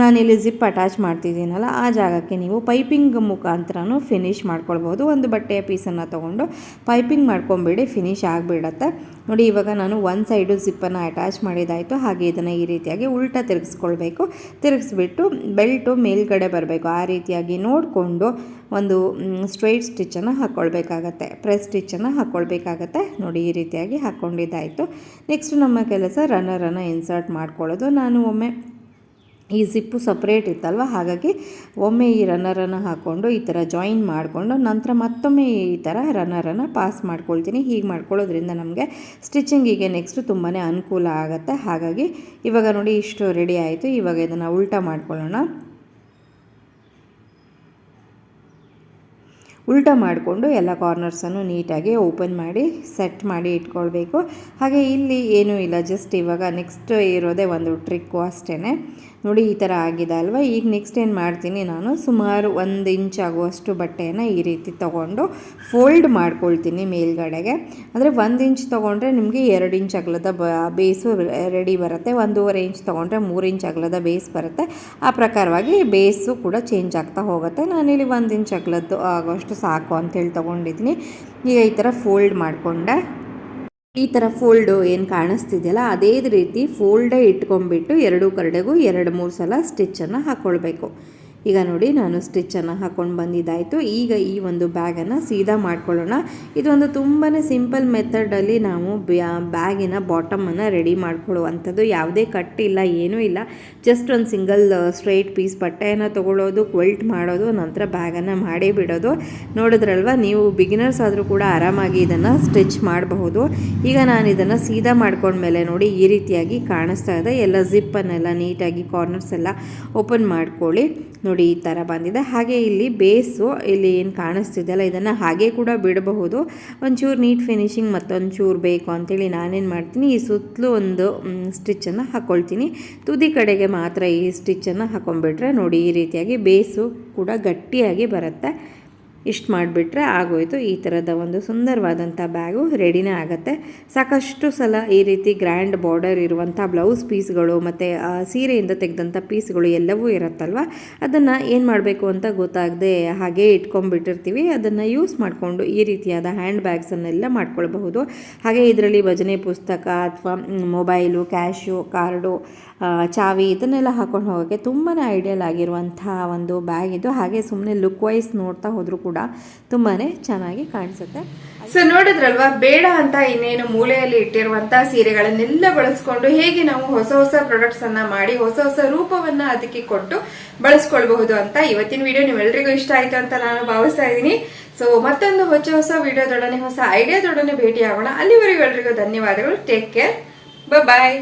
ನಾನಿಲ್ಲಿ ಜಿಪ್ ಅಟ್ಯಾಚ್ ಮಾಡ್ತಿದ್ದೀನಲ್ಲ, ಆ ಜಾಗಕ್ಕೆ ನೀವು ಪೈಪಿಂಗ್ ಮುಖಾಂತರನೂ ಫಿನಿಶ್ ಮಾಡ್ಕೊಳ್ಬೋದು ಒಂದು ಬಟ್ಟೆಯ ಪೀಸನ್ನು ತೊಗೊಂಡು ಪೈಪಿಂಗ್ ಮಾಡ್ಕೊಂಬಿಡಿ ಫಿನಿಶ್ ಆಗಿಬಿಡತ್ತೆ. ನೋಡಿ, ಇವಾಗ ನಾನು ಒಂದು ಸೈಡು ಜಿಪ್ಪನ್ನು ಅಟ್ಯಾಚ್ ಮಾಡಿದಾಯಿತು ಹಾಗೆ ಇದನ್ನು ಈ ರೀತಿಯಾಗಿ ಉಲ್ಟಾ ತಿರುಗಿಸ್ಕೊಳ್ಬೇಕು. ತಿರುಗಿಸ್ಬಿಟ್ಟು ಬೆಲ್ಟು ಮೇಲ್ಗಡೆ ಬರಬೇಕು. ಆ ರೀತಿಯಾಗಿ ನೋಡಿಕೊಂಡು ಒಂದು ಸ್ಟ್ರೈಟ್ ಸ್ಟಿಚ್ಚನ್ನು ಹಾಕ್ಕೊಳ್ಬೇಕಾಗತ್ತೆ ಪ್ರೆಸ್ ಸ್ಟಿಚ್ಚನ್ನು ಹಾಕ್ಕೊಳ್ಬೇಕಾಗತ್ತೆ ನೋಡಿ, ಈ ರೀತಿಯಾಗಿ ಹಾಕ್ಕೊಂಡಿದ್ದಾಯಿತು ನೆಕ್ಸ್ಟ್ ನಮ್ಮ ಕೆಲಸ ರನ್ನರನ್ನು ಇನ್ಸರ್ಟ್ ಮಾಡ್ಕೊಳ್ಳೋದು. ನಾನು ಒಮ್ಮೆ ಈ ಜಿಪ್ಪು ಸಪ್ರೇಟ್ ಇತ್ತಲ್ವ? ಹಾಗಾಗಿ ಒಮ್ಮೆ ಈ ರನ್ನರನ್ನು ಹಾಕ್ಕೊಂಡು ಈ ಥರ ಜಾಯಿನ್ ಮಾಡಿಕೊಂಡು ನಂತರ ಮತ್ತೊಮ್ಮೆ ಈ ಥರ ರನ್ನರನ್ನು ಪಾಸ್ ಮಾಡ್ಕೊಳ್ತೀನಿ. ಹೀಗೆ ಮಾಡ್ಕೊಳ್ಳೋದ್ರಿಂದ ನಮಗೆ ಸ್ಟಿಚಿಂಗಿಗೆ ನೆಕ್ಸ್ಟ್ ತುಂಬಾ ಅನುಕೂಲ ಆಗುತ್ತೆ. ಹಾಗಾಗಿ ಇವಾಗ ನೋಡಿ ಇಷ್ಟು ರೆಡಿ ಆಯಿತು. ಇವಾಗ ಇದನ್ನು ಉಲ್ಟಾ ಮಾಡ್ಕೊಳ್ಳೋಣ. ಉಲ್ಟಾ ಮಾಡಿಕೊಂಡು ಎಲ್ಲ ಕಾರ್ನರ್ಸನ್ನು ನೀಟಾಗಿ ಓಪನ್ ಮಾಡಿ ಸೆಟ್ ಮಾಡಿ ಇಟ್ಕೊಳ್ಬೇಕು. ಹಾಗೆ ಇಲ್ಲಿ ಏನೂ ಇಲ್ಲ ಜಸ್ಟ್ ಇವಾಗ ನೆಕ್ಸ್ಟ್ ಇರೋದೇ ಒಂದು ಟ್ರಿಕ್ಕು ಅಷ್ಟೇ ನೋಡಿ, ಈ ಥರ ಆಗಿದೆ ಅಲ್ವಾ? ಈಗ ನೆಕ್ಸ್ಟ್ ಏನು ಮಾಡ್ತೀನಿ ನಾನು? ಸುಮಾರು ಒಂದು ಇಂಚ್ ಆಗುವಷ್ಟು ಬಟ್ಟೆಯನ್ನು ಈ ರೀತಿ ತೊಗೊಂಡು ಫೋಲ್ಡ್ ಮಾಡ್ಕೊಳ್ತೀನಿ ಮೇಲ್ಗಡೆಗೆ. ಅಂದರೆ ಒಂದು ಇಂಚ್ ತೊಗೊಂಡ್ರೆ ನಿಮಗೆ ಎರಡು ಇಂಚ್ ಅಗಲದ ಬ, ಬೇಸು ರೆಡಿ ಬರುತ್ತೆ. ಒಂದೂವರೆ ಇಂಚ್ ತೊಗೊಂಡ್ರೆ ಮೂರು ಇಂಚ್ ಅಗಲದ ಬೇಸ್ ಬರುತ್ತೆ. ಆ ಪ್ರಕಾರವಾಗಿ ಬೇಸು ಕೂಡ ಚೇಂಜ್ ಆಗ್ತಾ ಹೋಗುತ್ತೆ. ನಾನಿಲ್ಲಿ ಒಂದು ಇಂಚ್ ಅಗಲದ್ದು ಆಗೋಷ್ಟು ಸಾಕು ಅಂತೇಳಿ ತೊಗೊಂಡಿದ್ದೀನಿ. ಈಗ ಈ ಥರ ಫೋಲ್ಡ್ ಮಾಡಿಕೊಂಡೆ. ಈ ಥರ ಫೋಲ್ಡು ಏನು ಕಾಣಿಸ್ತಿದೆಯಲ್ಲ, ಅದೇ ರೀತಿ ಫೋಲ್ಡೇ ಇಟ್ಕೊಂಡ್ಬಿಟ್ಟು ಎರಡೂ ಕಡೆಗೂ ಎರಡು ಮೂರು ಸಲ ಸ್ಟಿಚ್ಚನ್ನು ಹಾಕ್ಕೊಳ್ಬೇಕು ಈಗ ನೋಡಿ ನಾನು ಸ್ಟಿಚ್ಚನ್ನು ಹಾಕ್ಕೊಂಡು ಬಂದಿದ್ದಾಯಿತು. ಈಗ ಈ ಒಂದು ಬ್ಯಾಗನ್ನು ಸೀದಾ ಮಾಡ್ಕೊಳ್ಳೋಣ. ಇದೊಂದು ತುಂಬಾ ಸಿಂಪಲ್ ಮೆಥಡಲ್ಲಿ ನಾವು ಬ್ಯಾಗಿನ ಬಾಟಮನ್ನು ರೆಡಿ ಮಾಡ್ಕೊಳ್ಳುವಂಥದ್ದು. ಯಾವುದೇ ಕಟ್ ಇಲ್ಲ, ಏನೂ ಇಲ್ಲ. ಜಸ್ಟ್ ಒಂದು ಸಿಂಗಲ್ ಸ್ಟ್ರೈಟ್ ಪೀಸ್ ಬಟ್ಟೆಯನ್ನು ತೊಗೊಳ್ಳೋದು, ಕ್ವೆಲ್ಟ್ ಮಾಡೋದು, ನಂತರ ಬ್ಯಾಗನ್ನು ಮಾಡೇ ಬಿಡೋದು. ನೋಡಿದ್ರಲ್ವ, ನೀವು ಬಿಗಿನರ್ಸ್ ಆದರೂ ಕೂಡ ಆರಾಮಾಗಿ ಇದನ್ನು ಸ್ಟಿಚ್ ಮಾಡಬಹುದು. ಈಗ ನಾನು ಇದನ್ನು ಸೀದಾ ಮಾಡ್ಕೊಂಡ್ಮೇಲೆ ನೋಡಿ ಈ ರೀತಿಯಾಗಿ ಕಾಣಿಸ್ತಾ ಇದೆ. ಎಲ್ಲ ಜಿಪ್ಪನ್ನೆಲ್ಲ ನೀಟಾಗಿ ಕಾರ್ನರ್ಸ್ ಎಲ್ಲ ಓಪನ್ ಮಾಡ್ಕೊಳ್ಳಿ. ಈ ಥರ ಬಂದಿದೆ. ಹಾಗೆ ಇಲ್ಲಿ ಬೇಸು ಇಲ್ಲಿ ಏನು ಕಾಣಿಸ್ತಿದೆಯಲ್ಲ ಇದನ್ನು ಹಾಗೆ ಕೂಡ ಬಿಡಬಹುದು. ಒಂಚೂರು ನೀಟ್ ಫಿನಿಶಿಂಗ್ ಮತ್ತೊಂಚೂರು ಬೇಕು ಅಂತೇಳಿ ನಾನೇನು ಮಾಡ್ತೀನಿ, ಈ ಸುತ್ತಲೂ ಒಂದು ಸ್ಟಿಚ್ಚನ್ನು ಹಾಕ್ಕೊಳ್ತೀನಿ ತುದಿ ಕಡೆಗೆ ಮಾತ್ರ ಈ ಸ್ಟಿಚ್ಚನ್ನು ಹಾಕೊಂಡ್ಬಿಟ್ರೆ ನೋಡಿ ಈ ರೀತಿಯಾಗಿ ಬೇಸು ಕೂಡ ಗಟ್ಟಿಯಾಗಿ ಬರುತ್ತೆ. ಇಷ್ಟು ಮಾಡಿಬಿಟ್ರೆ ಆಗೋಯ್ತು. ಈ ಥರದ ಒಂದು ಸುಂದರವಾದಂಥ ಬ್ಯಾಗು ರೆಡಿನೇ ಆಗುತ್ತೆ. ಸಾಕಷ್ಟು ಸಲ ಈ ರೀತಿ ಗ್ರ್ಯಾಂಡ್ ಬಾರ್ಡರ್ ಇರುವಂಥ ಬ್ಲೌಸ್ ಪೀಸ್ಗಳು ಮತ್ತು ಸೀರೆಯಿಂದ ತೆಗೆದಂಥ ಪೀಸ್ಗಳು ಎಲ್ಲವೂ ಇರುತ್ತಲ್ವ? ಅದನ್ನು ಏನು ಮಾಡಬೇಕು ಅಂತ ಗೊತ್ತಾಗದೆ ಹಾಗೆ ಇಟ್ಕೊಂಡ್ಬಿಟ್ಟಿರ್ತೀವಿ. ಅದನ್ನು ಯೂಸ್ ಮಾಡಿಕೊಂಡು ಈ ರೀತಿಯಾದ ಹ್ಯಾಂಡ್ ಬ್ಯಾಗ್ಸನ್ನೆಲ್ಲ ಮಾಡ್ಕೊಳ್ಬಹುದು. ಹಾಗೆ ಇದರಲ್ಲಿ ಭಜನೆ ಪುಸ್ತಕ ಅಥವಾ ಮೊಬೈಲು, ಕ್ಯಾಶು, ಕಾರ್ಡು ಚಾವಿ ಇದನ್ನೆಲ್ಲ ಹಾಕೊಂಡು ಹೋಗೋಕ್ಕೆ ತುಂಬಾ ಐಡಿಯಲ್ ಆಗಿರುವಂಥ ಒಂದು ಬ್ಯಾಗ್ ಇದು. ಹಾಗೆ ಸುಮ್ಮನೆ ಲುಕ್ ವೈಸ್ ನೋಡ್ತಾ ಹೋದರೂ ಕೂಡ ಕೂಡ ತುಂಬಾ ಚೆನ್ನಾಗಿ ಕಾಣಿಸುತ್ತೆ. ಸೊ ನೋಡಿದ್ರಲ್ವಾ, ಬೇಡ ಅಂತ ಇನ್ನೇನು ಮೂಲೆಯಲ್ಲಿ ಇಟ್ಟಿರುವಂತ ಸೀರೆಗಳನ್ನೆಲ್ಲ ಬಳಸ್ಕೊಂಡು ಹೇಗೆ ನಾವು ಹೊಸ ಹೊಸ ಪ್ರಾಡಕ್ಟ್ಸ್ ಅನ್ನ ಮಾಡಿ, ಹೊಸ ಹೊಸ ರೂಪವನ್ನ ಅದಕ್ಕೆ ಕೊಟ್ಟು ಬಳಸ್ಕೊಳ್ಬಹುದು ಅಂತ ಇವತ್ತಿನ ವಿಡಿಯೋ ನಿಮ್ಮೆಲ್ಲರಿಗೂ ಇಷ್ಟ ಆಯ್ತು ಅಂತ ನಾನು ಭಾವಿಸ್ತಾ ಇದ್ದೀನಿ. ಸೊ ಮತ್ತೊಂದು ಹೊಸ ಹೊಸ ವಿಡಿಯೋದೊಡನೆ, ಹೊಸ ಐಡಿಯಾದೊಡನೆ ಭೇಟಿ ಆಗೋಣ ಅಲ್ಲಿವರೆಗೂ ಎಲ್ರಿಗೂ ಧನ್ಯವಾದಗಳು. Take care bye